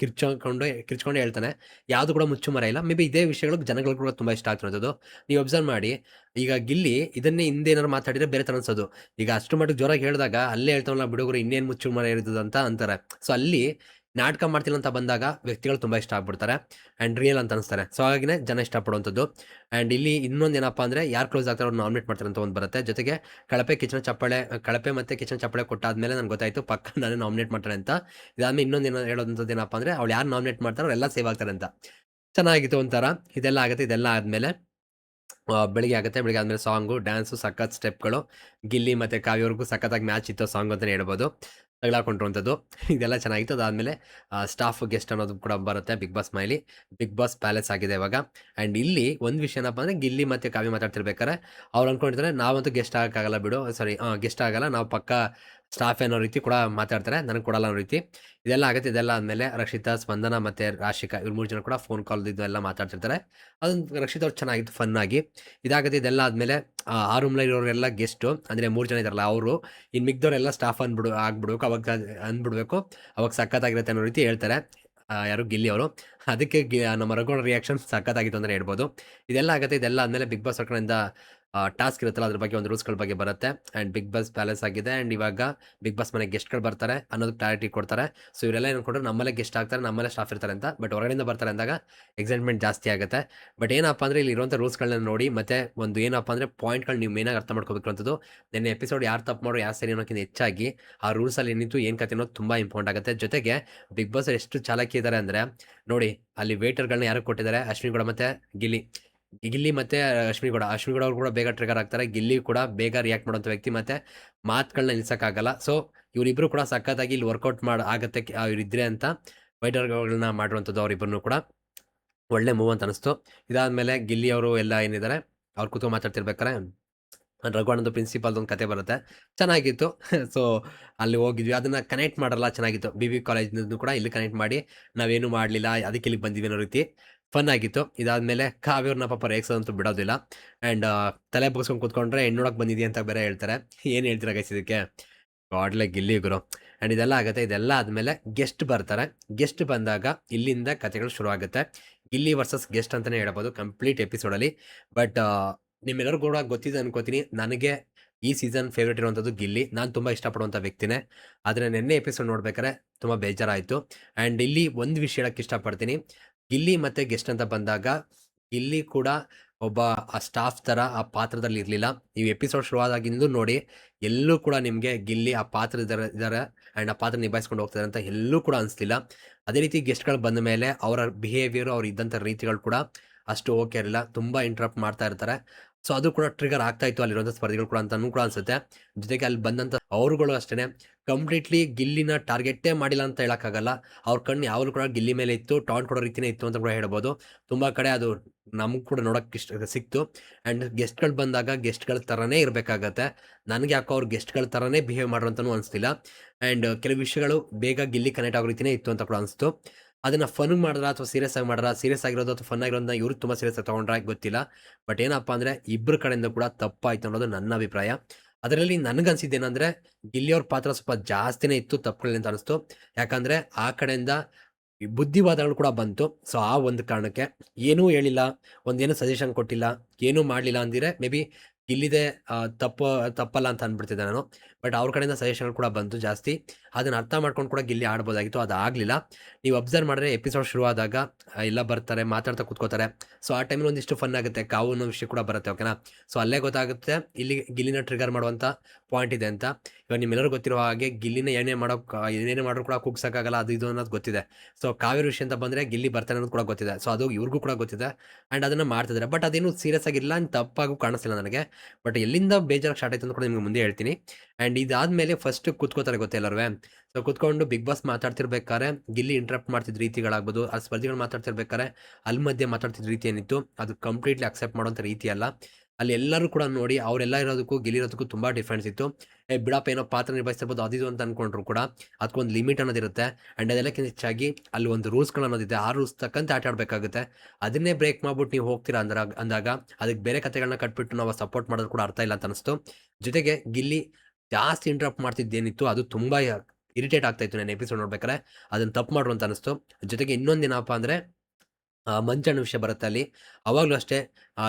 ಕಿರ್ಚ್ಕೊಂಡು ಕಿರ್ಚ್ಕೊಂಡು ಹೇಳ್ತಾನೆ. ಯಾವುದು ಕೂಡ ಮುಚ್ಚು ಮರ ಇಲ್ಲ. ಮೇ ಬಿ ಇದೇ ವಿಷಯಗಳು ಜನಗಳು ಕೂಡ ತುಂಬ ಇಷ್ಟ ಆಗ್ತಿರೋದು. ನೀವು ಅಬ್ಸರ್ವ್ ಮಾಡಿ. ಈಗ ಗಿಲ್ಲಿ ಇದನ್ನೇ ಹಿಂದೆ ಏನಾರು ಮಾತಾಡಿದ್ರೆ ಬೇರೆ ಥರ ಅನ್ಸೋದು. ಈಗ ಅಷ್ಟು ಮಟ್ಟಿಗೆ ಜೋರಾಗಿ ಹೇಳಿದಾಗ ಅಲ್ಲೇ ಹೇಳ್ತಾವಲ್ಲ ಬಿಡುಗರು ಇನ್ನೇನು ಮುಚ್ಚು ಮರ ಅಂತ ಅಂತಾರೆ. ಸೊ ಅಲ್ಲಿ ನಾಟಕ ಮಾಡ್ತಿಲ್ಲ ಅಂತ ಬಂದಾಗ ವ್ಯಕ್ತಿಗಳು ತುಂಬ ಇಷ್ಟ ಆಗ್ಬಿಡ್ತಾರೆ ಆ್ಯಂಡ್ ರಿಯಲ್ ಅಂತ ಅನಿಸ್ತಾರೆ. ಸೊ ಹಾಗಾಗಿನೇ ಜನ ಇಷ್ಟಪಡುವಂಥದ್ದು ಆ್ಯಂಡ್ ಇಲ್ಲಿ ಇನ್ನೊಂದು ಏನಪ್ಪ ಅಂದರೆ ಯಾರು ಕ್ಲೋಸ್ ಆಗ್ತಾರೆ ಅವ್ರು ನಾಮಿನೇಟ್ ಮಾಡ್ತಾರೆ ಅಂತ ಒಂದು ಬರುತ್ತೆ. ಜೊತೆಗೆ ಕಳಪೆ ಕಿಚನ್ ಚಪ್ಪಾಳೆ, ಕಳಪೆ ಮತ್ತು ಕಿಚನ್ ಚಪ್ಪಾಳೆ ಕೊಟ್ಟಾದ್ಮೇಲೆ ನನಗೆ ಗೊತ್ತಾಯಿತು ಪಕ್ಕ ನಾನು ನಾಮಿನೇಟ್ ಮಾಡ್ತಾರೆ ಅಂತ. ಇದಾದ್ಮೇಲೆ ಇನ್ನೊಂದು ಏನೋ ಹೇಳೋದಂಥದ್ದು ಏನಪ್ಪ ಅಂದರೆ ಅವ್ಳು ಯಾರು ನಾಮಿನೇಟ್ ಮಾಡ್ತಾರೋ ಎಲ್ಲ ಸೇವ್ ಆಗ್ತಾರೆ ಅಂತ. ಚೆನ್ನಾಗಿತ್ತು ಒಂಥರ. ಇದೆಲ್ಲ ಆಗುತ್ತೆ, ಇದೆಲ್ಲ ಆದಮೇಲೆ ಬೆಳಿಗ್ಗೆ ಆಗುತ್ತೆ, ಬೆಳಿಗ್ಗೆ ಆದಮೇಲೆ ಸಾಂಗು ಡ್ಯಾನ್ಸು ಸಖತ್ ಸ್ಟೆಪ್ಗಳು ಗಿಲ್ಲಿ ಮತ್ತು ಕಾವ್ಯವ್ರಿಗೂ ಸಖತ್ತಾಗಿ ಮ್ಯಾಚ್ ಇತ್ತು ಸಾಂಗ್ ಅಂತಲೇ ಹೇಳ್ಬೋದು. ತಗಲಾಕೊಂಡಿರುವಂಥದ್ದು. ಇದೆಲ್ಲ ಚೆನ್ನಾಗಿತ್ತು. ಅದಾದಮೇಲೆ ಸ್ಟಾಫ್ ಗೆಸ್ಟ್ ಅನ್ನೋದು ಕೂಡ ಬರುತ್ತೆ. ಬಿಗ್ ಬಾಸ್ ಮೈಲಿ ಬಿಗ್ ಬಾಸ್ ಪ್ಯಾಲೇಸ್ ಆಗಿದೆ ಇವಾಗ. ಆ್ಯಂಡ್ ಇಲ್ಲಿ ಒಂದು ವಿಷಯ ಏನಪ್ಪ ಅಂದರೆ ಗಿಲ್ಲಿ ಮತ್ತು ಕಾವ್ಯ ಮಾತಾಡ್ತಿರ್ಬೇಕಾರೆ ಅವ್ರು ಅಂದ್ಕೊಂಡಿರ್ತಾರೆ ನಾವಂತೂ ಗೆಸ್ಟ್ ಆಗೋಕ್ಕಾಗಲ್ಲ ಬಿಡು ಸಾರಿ ಗೆಸ್ಟ್ ಆಗಲ್ಲ, ನಾವು ಪಕ್ಕ ಸ್ಟಾಫ್ ಅನ್ನೋ ರೀತಿ ಕೂಡ ಮಾತಾಡ್ತಾರೆ, ನನಗೆ ಕೊಡಲ್ಲ ಅನ್ನೋ ರೀತಿ. ಇದೆಲ್ಲ ಆಗುತ್ತೆ, ಇದೆಲ್ಲ ಆದಮೇಲೆ ರಕ್ಷಿತಾ, ಸ್ಪಂದನ ಮತ್ತು ರಾಶಿಕಾ ಇವ್ರು ಮೂರು ಜನ ಕೂಡ ಫೋನ್ ಕಾಲ್ ಎಲ್ಲ ಮಾತಾಡ್ತಿರ್ತಾರೆ. ಅದೊಂದು ರಕ್ಷಿತವ್ರು ಚೆನ್ನಾಗಿತ್ತು ಫನ್ ಆಗಿ. ಇದಾಗುತ್ತೆ, ಇದೆಲ್ಲ ಆದಮೇಲೆ, ಆ ರೂಮ್ನಲ್ಲಿರೋರೆಲ್ಲ ಗೆಸ್ಟು ಅಂದರೆ ಮೂರು ಜನ ಇದ್ದಾರಲ್ಲ ಅವರು ಇನ್ನು ಮಿಗ್ದವರೆಲ್ಲ ಸ್ಟಾಫ್ ಅಂದ್ಬಿಡು ಆಗ್ಬಿಡ್ಬೇಕು, ಅವಾಗ ಅಂದ್ಬಿಡ್ಬೇಕು ಅವಾಗ ಸಖತ್ತಾಗಿರುತ್ತೆ ಅನ್ನೋ ರೀತಿ ಹೇಳ್ತಾರೆ. ಯಾರು ಗಿಲ್ಲಿ ಅವರು. ಅದಕ್ಕೆ ನಮ್ಮ ರಘುಗಳ ರಿಯಾಕ್ಷನ್ ಸಖತ್ತಾಗಿತ್ತು ಅಂದರೆ ಹೇಳ್ಬೋದು. ಇದೆಲ್ಲ ಆಗುತ್ತೆ, ಇದೆಲ್ಲ ಆದಮೇಲೆ ಬಿಗ್ ಬಾಸ್ ಕಡೆಯಿಂದ ಟಾಸ್ಕ್ ಇರುತ್ತಲ್ಲ, ಅದ್ರ ಬಗ್ಗೆ ಒಂದು ರೂಲ್ಸ್ಗಳ ಬಗ್ಗೆ ಬರುತ್ತೆ. ಆ್ಯಂಡ್ ಬಿಗ್ ಬಾಸ್ ಪ್ಯಾಲೇಸ್ ಆಗಿದೆ. ಆ್ಯಂಡ್ ಇವಾಗ ಬಿಗ್ ಬಾಸ್ ಮನೆಗೆ ಗೆಸ್ಟ್ಗಳು ಬರ್ತಾರೆ ಅನ್ನೋದು ಕ್ಲಾರಿಟಿ ಕೊಡ್ತಾರೆ. ಸೊ ಇವರೆಲ್ಲ ಏನು ಕೊಟ್ಟರೆ ನಮ್ಮಲ್ಲೇ ಗೆಸ್ಟ್ ಆಗ್ತಾರೆ, ನಮ್ಮಲ್ಲೇ ಸ್ಟಾಫ್ ಇರ್ತಾರೆ ಅಂತ. ಬಟ್ ಹೊರಗಡೆಯಿಂದ ಬರ್ತಾರೆ ಅಂದಾಗ ಎಕ್ಸೈಟ್ಮೆಂಟ್ ಜಾಸ್ತಿ ಆಗುತ್ತೆ. ಬಟ್ ಏನಪ್ಪ ಅಂದರೆ ಇಲ್ಲಿ ಇರುವಂಥ ರೂಲ್ಸ್ಗಳನ್ನ ನೋಡಿ, ಮತ್ತೆ ಒಂದು ಏನಪ್ಪ ಅಂದರೆ ಪಾಯಿಂಟ್ಗಳು ನೀವು ಮೇನಾಗಿ ಅರ್ಥ ಮಾಡ್ಕೋಬೇಕು ಅಂತದ್ದು ನೆನ್ನೆ ಎಪಿಸೋಡ್ ಯಾರು ತಪ್ಪು ಮಾಡೋ ಯಾರು ಸರಿ ಅನ್ನೋಕ್ಕಿಂತ ಹೆಚ್ಚಾಗಿ ಆ ರೂಲ್ಸಲ್ಲಿ ಏನಿತ್ತು ಏನು ಕತೆ ಅನ್ನೋದು ತುಂಬ ಇಂಪಾರ್ಟೆಂಟ್ ಆಗುತ್ತೆ. ಜೊತೆಗೆ ಬಿಗ್ ಬಾಸ್ ಎಷ್ಟು ಚಾಲಕಿ ಇದ್ದಾರೆ ಅಂದರೆ, ನೋಡಿ, ಅಲ್ಲಿ ವೇಟರ್ಗಳನ್ನ ಯಾರು ಕೊಟ್ಟಿದ್ದಾರೆ, ಅಶ್ವಿನಿ ಕೂಡ ಮತ್ತು ಗಿಲ್ಲಿ. ಗಿಲ್ಲಿ ಮತ್ತೆ ಅಶ್ವಿನಿ ಗೌಡ. ಅಶ್ವಿನಿ ಗೌಡ ಅವ್ರು ಕೂಡ ಬೇಗ ಟ್ರಿಗರ್ ಆಗ್ತಾರೆ. ಗಿಲ್ಲಿ ಕೂಡ ಬೇಗ ರಿಯಾಕ್ಟ್ ಮಾಡೋಂಥ ವ್ಯಕ್ತಿ ಮತ್ತೆ ಮಾತುಗಳನ್ನ ನಿಲ್ಸೋಕ್ಕಾಗಲ್ಲ. ಸೊ ಇವರಿಬ್ಬರು ಕೂಡ ಸಖತ್ತಾಗಿ ಇಲ್ಲಿ ವರ್ಕೌಟ್ ಮಾಡಿ, ಆಗುತ್ತೆ ಇವರಿದ್ರೆ ಅಂತ ವೈಟರ್ಗಳನ್ನ ಮಾಡಿರುವಂಥದ್ದು ಅವರಿಬ್ಬರನ್ನು ಕೂಡ. ಒಳ್ಳೆ ಮೂವ್ ಅಂತ ಅನಿಸ್ತು. ಇದಾದಮೇಲೆ ಗಿಲ್ಲಿ ಅವರು ಎಲ್ಲ ಏನಿದ್ದಾರೆ ಅವ್ರು ಕೂತು ಮಾತಾಡ್ತಿರ್ಬೇಕಾರೆ ರಘುವಣ್ಣದು ಪ್ರಿನ್ಸಿಪಾಲ್ದು ಒಂದು ಕತೆ ಬರುತ್ತೆ. ಚೆನ್ನಾಗಿತ್ತು. ಸೊ ಅಲ್ಲಿ ಹೋಗಿದ್ವಿ. ಅದನ್ನು ಕನೆಕ್ಟ್ ಮಾಡಲ್ಲ, ಚೆನ್ನಾಗಿತ್ತು. ಬಿ ಬಿ ಕಾಲೇಜ್ನದ್ದು ಕೂಡ ಇಲ್ಲಿ ಕನೆಕ್ಟ್ ಮಾಡಿ, ನಾವೇನು ಮಾಡಲಿಲ್ಲ, ಅದಕ್ಕೆ ಇಲ್ಲಿಗೆ ಬಂದಿವಿ ಅನ್ನೋ ರೀತಿ. ಫನ್ ಆಗಿತ್ತು. ಇದಾದ್ಮೇಲೆ ಕಾವ್ಯವ್ರನ್ನ ಪಾಪ ರೇಗ್ಸೋದಂತೂ ಬಿಡೋದಿಲ್ಲ. ಆ್ಯಂಡ್ ತಲೆ ಬಗ್ಸ್ಕೊಂಡು ಕೂತ್ಕೊಂಡ್ರೆ ಹೆಣ್ಣುಡಕ್ಕೆ ಬಂದಿದೆ ಅಂತ ಬೇರೆ ಹೇಳ್ತಾರೆ. ಏನು ಹೇಳ್ತೀರಾ ಗೈಸ್ ಇದಕ್ಕೆ? ಗಾಡ್ಲೆ ಗಿಲ್ಲಿ ಗುರು. ಆ್ಯಂಡ್ ಇದೆಲ್ಲ ಆಗುತ್ತೆ. ಇದೆಲ್ಲ ಆದಮೇಲೆ ಗೆಸ್ಟ್ ಬರ್ತಾರೆ. ಗೆಸ್ಟ್ ಬಂದಾಗ ಇಲ್ಲಿಂದ ಕಥೆಗಳು ಶುರು ಆಗುತ್ತೆ ಗಿಲ್ಲಿ ವರ್ಸಸ್ ಗೆಸ್ಟ್ ಅಂತಲೇ ಹೇಳ್ಬೋದು ಕಂಪ್ಲೀಟ್ ಎಪಿಸೋಡಲ್ಲಿ ಬಟ್ ನಿಮ್ಮೆಲ್ಲರೂ ಕೂಡ ಗೊತ್ತಿದೆ ಅನ್ಕೋತೀನಿ. ನನಗೆ ಈ ಸೀಸನ್ ಫೇವ್ರೇಟ್ ಇರುವಂಥದ್ದು ಗಿಲ್ಲಿ. ನಾನು ತುಂಬ ಇಷ್ಟಪಡುವಂಥ ವ್ಯಕ್ತಿನೇ. ಆದರೆ ನಿನ್ನೆ ಎಪಿಸೋಡ್ ನೋಡ್ಬೇಕಾದ್ರೆ ತುಂಬ ಬೇಜಾರಾಯಿತು. ಆ್ಯಂಡ್ ಇಲ್ಲಿ ಒಂದು ವಿಷಯ ಹೇಳಕ್ಕೆ ಇಷ್ಟಪಡ್ತೀನಿ. ಗಿಲ್ಲಿ ಮತ್ತೆ ಗೆಸ್ಟ್ ಅಂತ ಬಂದಾಗ ಗಿಲ್ಲಿ ಕೂಡ ಒಬ್ಬ, ಆ ಸ್ಟಾಫ್ ಥರ ಆ ಪಾತ್ರದಲ್ಲಿ ಇರಲಿಲ್ಲ. ನೀವು ಎಪಿಸೋಡ್ ಶುರುವಾದಾಗಿಂದು ನೋಡಿ ಎಲ್ಲೂ ಕೂಡ ನಿಮಗೆ ಗಿಲ್ಲಿ ಆ ಪಾತ್ರ ಇದ್ದಾರೆ ಇದ್ದಾರೆ ಆ್ಯಂಡ್ ಆ ಪಾತ್ರ ನಿಭಾಯಿಸ್ಕೊಂಡು ಹೋಗ್ತಾರೆ ಅಂತ ಎಲ್ಲೂ ಕೂಡ ಅನಿಸ್ಲಿಲ್ಲ. ಅದೇ ರೀತಿ ಗೆಸ್ಟ್ಗಳು ಬಂದ ಮೇಲೆ ಅವರ ಬಿಹೇವಿಯರು ಅವ್ರು ಇದ್ದಂಥ ರೀತಿಗಳು ಕೂಡ ಅಷ್ಟು ಓಕೆ ಇರಲಿಲ್ಲ. ತುಂಬ ಇಂಟ್ರಪ್ಟ್ ಮಾಡ್ತಾ ಇರ್ತಾರೆ. ಸೊ ಅದು ಕೂಡ ಟ್ರಿಗರ್ ಆಗ್ತಾ ಇತ್ತು, ಅಲ್ಲಿರುವಂಥ ಸ್ಪರ್ಧಿಗಳು ಕೂಡ ಅಂತಲೂ ಕೂಡ ಅನ್ಸುತ್ತೆ. ಜೊತೆಗೆ ಅಲ್ಲಿ ಬಂದಂಥ ಅವರುಗಳು ಅಷ್ಟೇ ಕಂಪ್ಲೀಟ್ಲಿ ಗಿಲ್ಲಿನ ಟಾರ್ಗೆಟೇ ಮಾಡಿಲ್ಲ ಅಂತ ಹೇಳೋಕ್ಕಾಗಲ್ಲ. ಅವ್ರ ಕಣ್ಣು ಯಾವಾಗಲೂ ಕೂಡ ಗಿಲ್ಲಿ ಮೇಲೆ ಇತ್ತು ಟಾಂಟ್ ಕೊಡೋ ರೀತಿನೇ ಇತ್ತು ಅಂತ ಕೂಡ ಹೇಳ್ಬೋದು. ತುಂಬ ಕಡೆ ಅದು ನಮ್ಗೆ ಕೂಡ ನೋಡೋಕ್ಕೆ ಇಷ್ಟ, ಸಿಕ್ತು. ಆ್ಯಂಡ್ ಗೆಸ್ಟ್ಗಳು ಬಂದಾಗ ಗೆಸ್ಟ್ಗಳ ಥರನೇ ಇರಬೇಕಾಗತ್ತೆ. ನನಗೆ ಯಾಕೋ ಅವ್ರು ಗೆಸ್ಟ್ಗಳ ಥರನೇ ಬಿಹೇವ್ ಮಾಡೋಂತನೂ ಅನಿಸ್ತಿಲ್ಲ. ಆ್ಯಂಡ್ ಕೆಲವು ವಿಷಯಗಳು ಬೇಗ ಗಿಲ್ಲಿ ಕನೆಕ್ಟ್ ಆಗೋ ರೀತಿನೇ ಇತ್ತು ಅಂತ ಕೂಡ ಅನಿಸ್ತು. ಅದನ್ನು ಫನ್ ಮಾಡಿದ್ರ ಅಥವಾ ಸೀರಿಯಸ್ ಆಗಿ ಮಾಡ್ರ ಸೀರಿಯಸ್ ಆಗಿರೋದು ಅಥವಾ ಫನ್ ಆಗಿರೋದನ್ನ ಇವರು ತುಂಬ ಸೀರಿಯಸ್ ಆಗಿ ತೊಗೊಂಡ್ರೆ ಗೊತ್ತಿಲ್ಲ. ಬಟ್ ಏನಪ್ಪ ಅಂದರೆ ಇಬ್ಬರ ಕಡೆಯಿಂದ ಕೂಡ ತಪ್ಪಾಯ್ತು ಅನ್ನೋದು ನನ್ನ ಅಭಿಪ್ರಾಯ. ಅದರಲ್ಲಿ ನನಗನ್ಸಿದ್ದೇನೆಂದರೆ ಗಿಲ್ಲಿಯವ್ರ ಪಾತ್ರ ಸ್ವಲ್ಪ ಜಾಸ್ತಿನೇ ಇತ್ತು ತಪ್ಪುಗಳಲ್ಲಿ ಅಂತ ಅನಿಸ್ತು. ಯಾಕಂದರೆ ಆ ಕಡೆಯಿಂದ ಬುದ್ಧಿವಾದಗಳು ಕೂಡ ಬಂತು. ಸೊ ಆ ಒಂದು ಕಾರಣಕ್ಕೆ ಏನೂ ಹೇಳಿಲ್ಲ ಒಂದೇನು ಸಜೆಷನ್ ಕೊಟ್ಟಿಲ್ಲ, ಏನೂ ಮಾಡಲಿಲ್ಲ ಅಂದಿರೆ ಮೇ ಬಿ ಇಲ್ಲಿದೆ ತಪ್ಪು, ತಪ್ಪಲ್ಲ ಅಂತ ಅಂದ್ಬಿಡ್ತಿದ್ದೆ ನಾನು. ಬಟ್ ಅವ್ರ ಕಡೆಯಿಂದ ಸಜೆಷನ್ಗಳು ಕೂಡ ಬಂತು ಜಾಸ್ತಿ. ಅದನ್ನ ಅರ್ಥ ಮಾಡ್ಕೊಂಡು ಕೂಡ ಗಿಲ್ಲಿ ಆಡ್ಬೋದಾಗಿತ್ತು, ಅದು ಆಗಲಿಲ್ಲ. ನೀವು ಅಬ್ಸರ್ವ್ ಮಾಡಿದ್ರೆ ಎಪಿಸೋಡ್ ಶುರುವಾದಾಗ ಎಲ್ಲ ಬರ್ತಾರೆ, ಮಾತಾಡ್ತಾ ಕೂತ್ಕೋತಾರೆ. ಸೊ, ಆ ಟೈಮಲ್ಲಿ ಒಂದಿಷ್ಟು ಫನ್ ಆಗುತ್ತೆ, ಕಾವು ಅನ್ನೋ ವಿಷಯ ಕೂಡ ಬರುತ್ತೆ ಓಕೆನಾ ಸೊ, ಅಲ್ಲೇ ಗೊತ್ತಾಗುತ್ತೆ, ಇಲ್ಲಿ ಗಿಲ್ಲಿನ ಟ್ರಿಗರ್ ಮಾಡುವಂಥ ಪಾಯಿಂಟ್ ಇದೆ ಅಂತ. ಇವಾಗ ನಿಮ್ಮೆಲ್ಲರೂ ಗೊತ್ತಿರೋ ಹಾಗೆ ಗಿಲ್ಲಿನ ಏನೇ ಮಾಡೋ ಏನೇನು ಮಾಡಿದ್ರು ಕೂಡ ಕುಗ್ಸೋಕ್ಕಾಗಲ್ಲ ಅದು ಇದು ಅನ್ನೋದು ಗೊತ್ತಿದೆ. ಸೊ ಕಾವೇರಿ ವಿಷಯ ಅಂತ ಬಂದರೆ ಗಿಲ್ಲಿ ಬರ್ತಾನೆ ಅನ್ನೋದು ಕೂಡ ಗೊತ್ತಿದೆ. ಸೊ ಅದು ಇವ್ರಿಗೂ ಕೂಡ ಗೊತ್ತಿದೆ. ಆ್ಯಂಡ್ ಅದನ್ನು ಮಾಡ್ತಿದ್ದಾರೆ ಬಟ್ ಅದೇನು ಸೀರಿಯಸ್ ಆಗಿಲ್ಲ ಅಂತ ತಪ್ಪಾಗೂ ಕಾಣಿಸ್ತಿಲ್ಲ ನನಗೆ. ಬಟ್ ಎಲ್ಲಿಂದ ಬೇಜಾರು ಸ್ಟಾರ್ಟ್ ಆಯ್ತು ಅಂತ ಕೂಡ ನಿಮ್ಗೆ ಮುಂದೆ ಹೇಳ್ತೀನಿ. ಆ್ಯಂಡ್ ಇದಾದಮೇಲೆ ಫಸ್ಟ್ ಕೂತ್ಕೋತಾರೆ ಗೊತ್ತೆ ಎಲ್ಲರೂ ಸೊ ಕೂತ್ಕೊಂಡು ಬಿಗ್ ಬಾಸ್ ಮಾತಾಡ್ತಿರ್ಬೇಕಾದ್ರೆ, ಗಿಲ್ಲಿ ಇಂಟ್ರಪ್ಟ್ ಮಾಡ್ತಿದ್ದ ರೀತಿಗಳಾಗ್ಬೋದು, ಆ ಸ್ಪರ್ಧಿಗಳು ಮಾತಾಡ್ತಿರ್ಬೇಕಾದ್ರೆ ಅಲ್ಲಿ ಮಧ್ಯೆ ಮಾತಾಡ್ತಿದ್ದ ರೀತಿ ಏನಿತ್ತು, ಅದು ಕಂಪ್ಲೀಟ್ಲಿ ಅಕ್ಸೆಪ್ಟ್ ಮಾಡೋಂಥ ರೀತಿ ಅಲ್ಲ. ಅಲ್ಲಿ ಎಲ್ಲರೂ ಕೂಡ ನೋಡಿ, ಅವರೆಲ್ಲ ಇರೋದಕ್ಕೂ, ಗೆಲ್ಲಿರೋದಕ್ಕೂ ತುಂಬ ಡಿಫ್ರೆನ್ಸ್ ಇತ್ತು. ಏ, ಬಿಡಪ್ಪ, ಏನೋ ಪಾತ್ರ ನಿರ್ವಹಿಸ್ತಿರ್ಬೋದು ಅದಿದು ಅಂತ ಅನ್ಕೊಂಡ್ರು ಕೂಡ. ಅದಕ್ಕೊಂದು ಲಿಮಿಟ್ ಅನ್ನೋದಿರುತ್ತೆ. ಆ್ಯಂಡ್ ಅದೆಲ್ಲಕ್ಕಿಂತ ಹೆಚ್ಚಾಗಿ ಅಲ್ಲಿ ಒಂದು ರೂಲ್ಸ್ಗಳು ಅನ್ನೋದಿದೆ. ಆ ರೂಲ್ಸ್ ತಕ್ಕಂತೆ ಆಟ ಆಡಬೇಕಾಗುತ್ತೆ. ಅದನ್ನೇ ಬ್ರೇಕ್ ಮಾಡ್ಬಿಟ್ಟು ನೀವು ಹೋಗ್ತೀರಾ ಅಂದ್ರ, ಅಂದಾಗ ಅದಕ್ಕೆ ಬೇರೆ ಕಥೆಗಳನ್ನ ಕಟ್ಬಿಟ್ಟು ನಾವು ಸಪೋರ್ಟ್ ಮಾಡೋದು ಕೂಡ ಅರ್ಥ ಇಲ್ಲ ಅಂತ ಅನಿಸ್ತು. ಜೊತೆಗೆ ಗಿಲ್ಲಿ ಜಾಸ್ತಿ ಇಂಟ್ರಪ್ಟ್ ಮಾಡ್ತಿದ್ದೇನಿತ್ತು. ಅದು ತುಂಬ ಇರಿಟೇಟ್ ಆಗ್ತಾ ಇತ್ತು ನಾನು ಎಪಿಸೋಡ್ ನೋಡ್ಬೇಕಾದ್ರೆ. ಅದನ್ನು ತಪ್ಪು ಮಾಡ್ರು ಅಂತ ಅನಿಸ್ತು. ಜೊತೆಗೆ ಇನ್ನೊಂದು ಏನಪ್ಪ ಅಂದರೆ ಮಂಚಣ್ಣ ವಿಷಯ ಬರುತ್ತೆ ಅಲ್ಲಿ. ಅವಾಗಲೂ ಅಷ್ಟೇ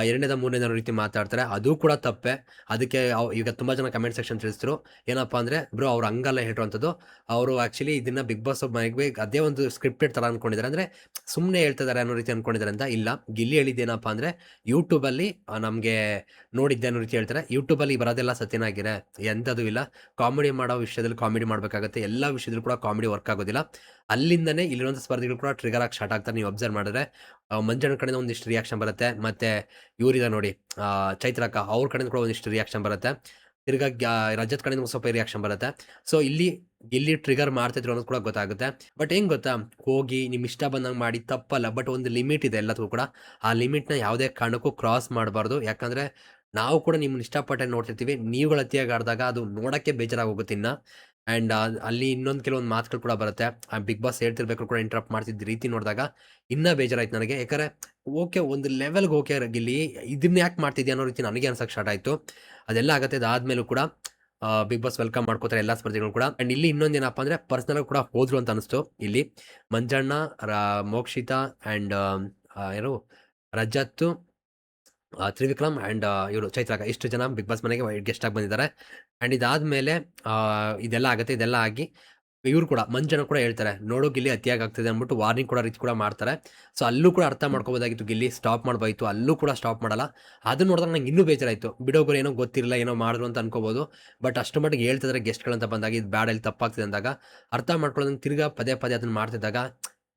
ಎರಡನೇದ, ಮೂರನೇದ ರೀತಿ ಮಾತಾಡ್ತಾರೆ. ಅದು ಕೂಡ ತಪ್ಪೆ. ಅದಕ್ಕೆ ಈಗ ತುಂಬ ಜನ ಕಮೆಂಟ್ ಸೆಕ್ಷನ್ ತಿಳಿಸಿದ್ರು ಏನಪ್ಪ ಅಂದರೆ, ಬ್ರೋ, ಅವ್ರು ಹಂಗಲ್ಲ ಹೇಳುವಂಥದ್ದು ಅವರು ಆ್ಯಕ್ಚುಲಿ ಇದನ್ನ ಬಿಗ್ ಬಾಸ್ ಮನೆಗೆ ಅದೇ ಒಂದು ಸ್ಕ್ರಿಪ್ಟೆಡ್ ಥರ ಅಂದ್ಕೊಂಡಿದ್ದಾರೆ ಅಂದರೆ ಸುಮ್ಮನೆ ಹೇಳ್ತಿದ್ದಾರೆ ಅನ್ನೋ ರೀತಿ ಅಂದ್ಕೊಂಡಿದ್ದಾರೆ ಅಂತ ಇಲ್ಲ. ಗಿಲ್ಲಿ ಹೇಳಿದ್ದೇನಪ್ಪ ಅಂದರೆ ಯೂಟ್ಯೂಬಲ್ಲಿ ನಮಗೆ ನೋಡಿದ್ದೆ ಅನ್ನೋ ರೀತಿ ಹೇಳ್ತಾರೆ. ಯೂಟ್ಯೂಬಲ್ಲಿ ಬರೋದೆಲ್ಲ ಸತ್ಯನಾಗಿದೆ ಎಂಥದ್ದು ಇಲ್ಲ. ಕಾಮಿಡಿ ಮಾಡೋ ವಿಷಯದಲ್ಲಿ ಕಾಮಿಡಿ ಮಾಡಬೇಕಾಗುತ್ತೆ. ಎಲ್ಲ ವಿಷಯದಲ್ಲೂ ಕೂಡ ಕಾಮಿಡಿ ವರ್ಕ್ ಆಗೋದಿಲ್ಲ. ಅಲ್ಲಿಂದನೇ ಇಲ್ಲಿರುವಂಥ ಸ್ಪರ್ಧಿಗಳು ಕೂಡ ಟ್ರಿಗರ್ ಆಗಿ ಸ್ಟಾರ್ಟ್ ಆಗ್ತಾರೆ. ನೀವು ಅಬ್ಸರ್ವ್ ಮಾಡಿದ್ರೆ ಮಂಜಣ್ಣ ಕಡೆಯಿಂದ ಒಂದಿಷ್ಟು ರಿಯಾಕ್ಷನ್ ಬರುತ್ತೆ. ಮತ್ತೆ ಇವರಿದ ನೋಡಿ ಚೈತ್ರಕ್ಕ ಅವ್ರ ಕಡೆಯಿಂದ ಕೂಡ ಒಂದಿಷ್ಟು ರಿಯಾಕ್ಷನ್ ಬರುತ್ತೆ. ತಿರ್ಗಾ ರಜತ್ ಕಡೆಯಿಂದ ಸ್ವಲ್ಪ ರಿಯಾಕ್ಷನ್ ಬರುತ್ತೆ. ಸೊ ಇಲ್ಲಿ, ಎಲ್ಲಿ ಟ್ರಿಗರ್ ಮಾಡ್ತಿದ್ರು ಅನ್ನೋದು ಕೂಡ ಗೊತ್ತಾಗುತ್ತೆ. ಬಟ್ ಹೆಂಗ್ ಗೊತ್ತಾ? ಹೋಗಿ, ನಿಮ್ ಇಷ್ಟ ಬಂದಂಗೆ ಮಾಡಿ, ತಪ್ಪಲ್ಲ. ಬಟ್ ಒಂದು ಲಿಮಿಟ್ ಇದೆ ಎಲ್ಲದಕ್ಕೂ ಕೂಡ. ಆ ಲಿಮಿಟ್ನ ಯಾವುದೇ ಕಾರಣಕ್ಕೂ ಕ್ರಾಸ್ ಮಾಡಬಾರ್ದು. ಯಾಕಂದ್ರೆ, ನಾವು ಕೂಡ ನಿಮ್ಮನ್ನ ಇಷ್ಟಪಟ್ಟೆ ನೋಡ್ತಿರ್ತೀವಿ. ನೀವುಗಳು ಅತಿಯಾಗಿ ಆಡಿದಾಗ ಅದು ನೋಡೋಕ್ಕೆ ಬೇಜಾರಾಗಿ ಇನ್ನು ಇನ್ನ. ಆ್ಯಂಡ್ ಅಲ್ಲಿ ಇನ್ನೊಂದು ಕೆಲವೊಂದು ಮಾತುಗಳು ಕೂಡ ಬರುತ್ತೆ. ಆ ಬಿಗ್ ಬಾಸ್ ಹೇಳ್ತಿರ್ಬೇಕು ಕೂಡ ಇಂಟ್ರಪ್ಟ್ ಮಾಡ್ತಿದ್ದ ರೀತಿ ನೋಡಿದಾಗ ಇನ್ನೂ ಬೇಜಾರಾಯ್ತು ನನಗೆ. ಯಾಕಂದರೆ ಓಕೆ ಒಂದು ಲೆವೆಲ್ಗೆ ಓಕೆ ಇಲ್ಲಿ ಇದನ್ನ ಯಾಕೆ ಮಾಡ್ತಿದ್ಯಾ ಅನ್ನೋ ರೀತಿ ನನಗೆ ಅನ್ಸಕ್ಕೆ ಸ್ಟಾರ್ಟ್ ಆಯಿತು. ಅದೆಲ್ಲ ಆಗುತ್ತೆ. ಅದಾದಮೇಲೂ ಕೂಡ ಬಿಗ್ ಬಾಸ್ ವೆಲ್ಕಮ್ ಮಾಡ್ಕೋತಾರೆ ಎಲ್ಲ ಸ್ಪರ್ಧೆಗಳು ಕೂಡ. ಆ್ಯಂಡ್ ಇಲ್ಲಿ ಇನ್ನೊಂದು ಏನಪ್ಪ ಅಂದರೆ ಪರ್ಸ್ನಲ್ ಕೂಡ ಹೋದ್ರು ಅಂತ ಅನಿಸ್ತು. ಇಲ್ಲಿ ಮಂಜಣ್ಣ ರಾ- ಮೋಕ್ಷಿತಾ ಆ್ಯಂಡ್ ಏನು ರಜತ್ ಆ, ತ್ರಿವಿಕ್ರಮ್ ಆ್ಯಂಡ್ ಇವರು ಚೈತ್ರಾಕ ಇಷ್ಟು ಜನ ಬಿಗ್ ಬಾಸ್ ಮನೆಗೆ ಗೆಸ್ಟ್ ಆಗಿ ಬಂದಿದ್ದಾರೆ. ಆ್ಯಂಡ್ ಇದಾದಮೇಲೆ ಇದೆಲ್ಲ ಆಗುತ್ತೆ, ಇದೆಲ್ಲ ಆಗಿ ಇವರು ಕೂಡ ಮಂಜನ ಕೂಡ ಹೇಳ್ತಾರೆ, ನೋಡು ಗಿಲ್ಲಿ, ಅತಿಯಾಗಿ ಆಗ್ತಿದೆ ಅಂದ್ಬಿಟ್ಟು ವಾರ್ನಿಂಗ್ ಕೂಡ ರೀತಿ ಕೂಡ ಮಾಡ್ತಾರೆ. ಸೊ ಅಲ್ಲೂ ಕೂಡ ಅರ್ಥ ಮಾಡ್ಕೋಬೋದಾಗಿತ್ತು ಗಿಲ್ಲಿ ಸ್ಟಾಪ್ ಮಾಡ್ಬೋಯ್ತು. ಅಲ್ಲೂ ಕೂಡ ಸ್ಟಾಪ್ ಮಾಡಲ್ಲ. ಅದನ್ನ ನೋಡಿದಾಗ ನಂಗೆ ಇನ್ನೂ ಬೇಜಾರಾಯಿತು. ಬಿಡೋಗ್ರು ಏನೋ ಗೊತ್ತಿರಲ್ಲ, ಏನೋ ಮಾಡಿದ್ರು ಅಂತ ಅನ್ಕೋಬೋದು. ಬಟ್ ಅಷ್ಟು ಮಟ್ಟಿಗೆ ಹೇಳ್ತಿದ್ರೆ ಗೆಸ್ಟ್ಗಳಂತ ಬಂದಾಗ, ಇದು ಬ್ಯಾಡಲ್ಲಿ ತಪ್ಪಾಗ್ತಿದೆ ಅಂದಾಗ, ಅರ್ಥ ಮಾಡ್ಕೊಳ್ಳೋದಂಗೆ ತಿರ್ಗಾ ಪದೇ ಪದೇ ಅದನ್ನ ಮಾಡ್ತಿದ್ದಾಗ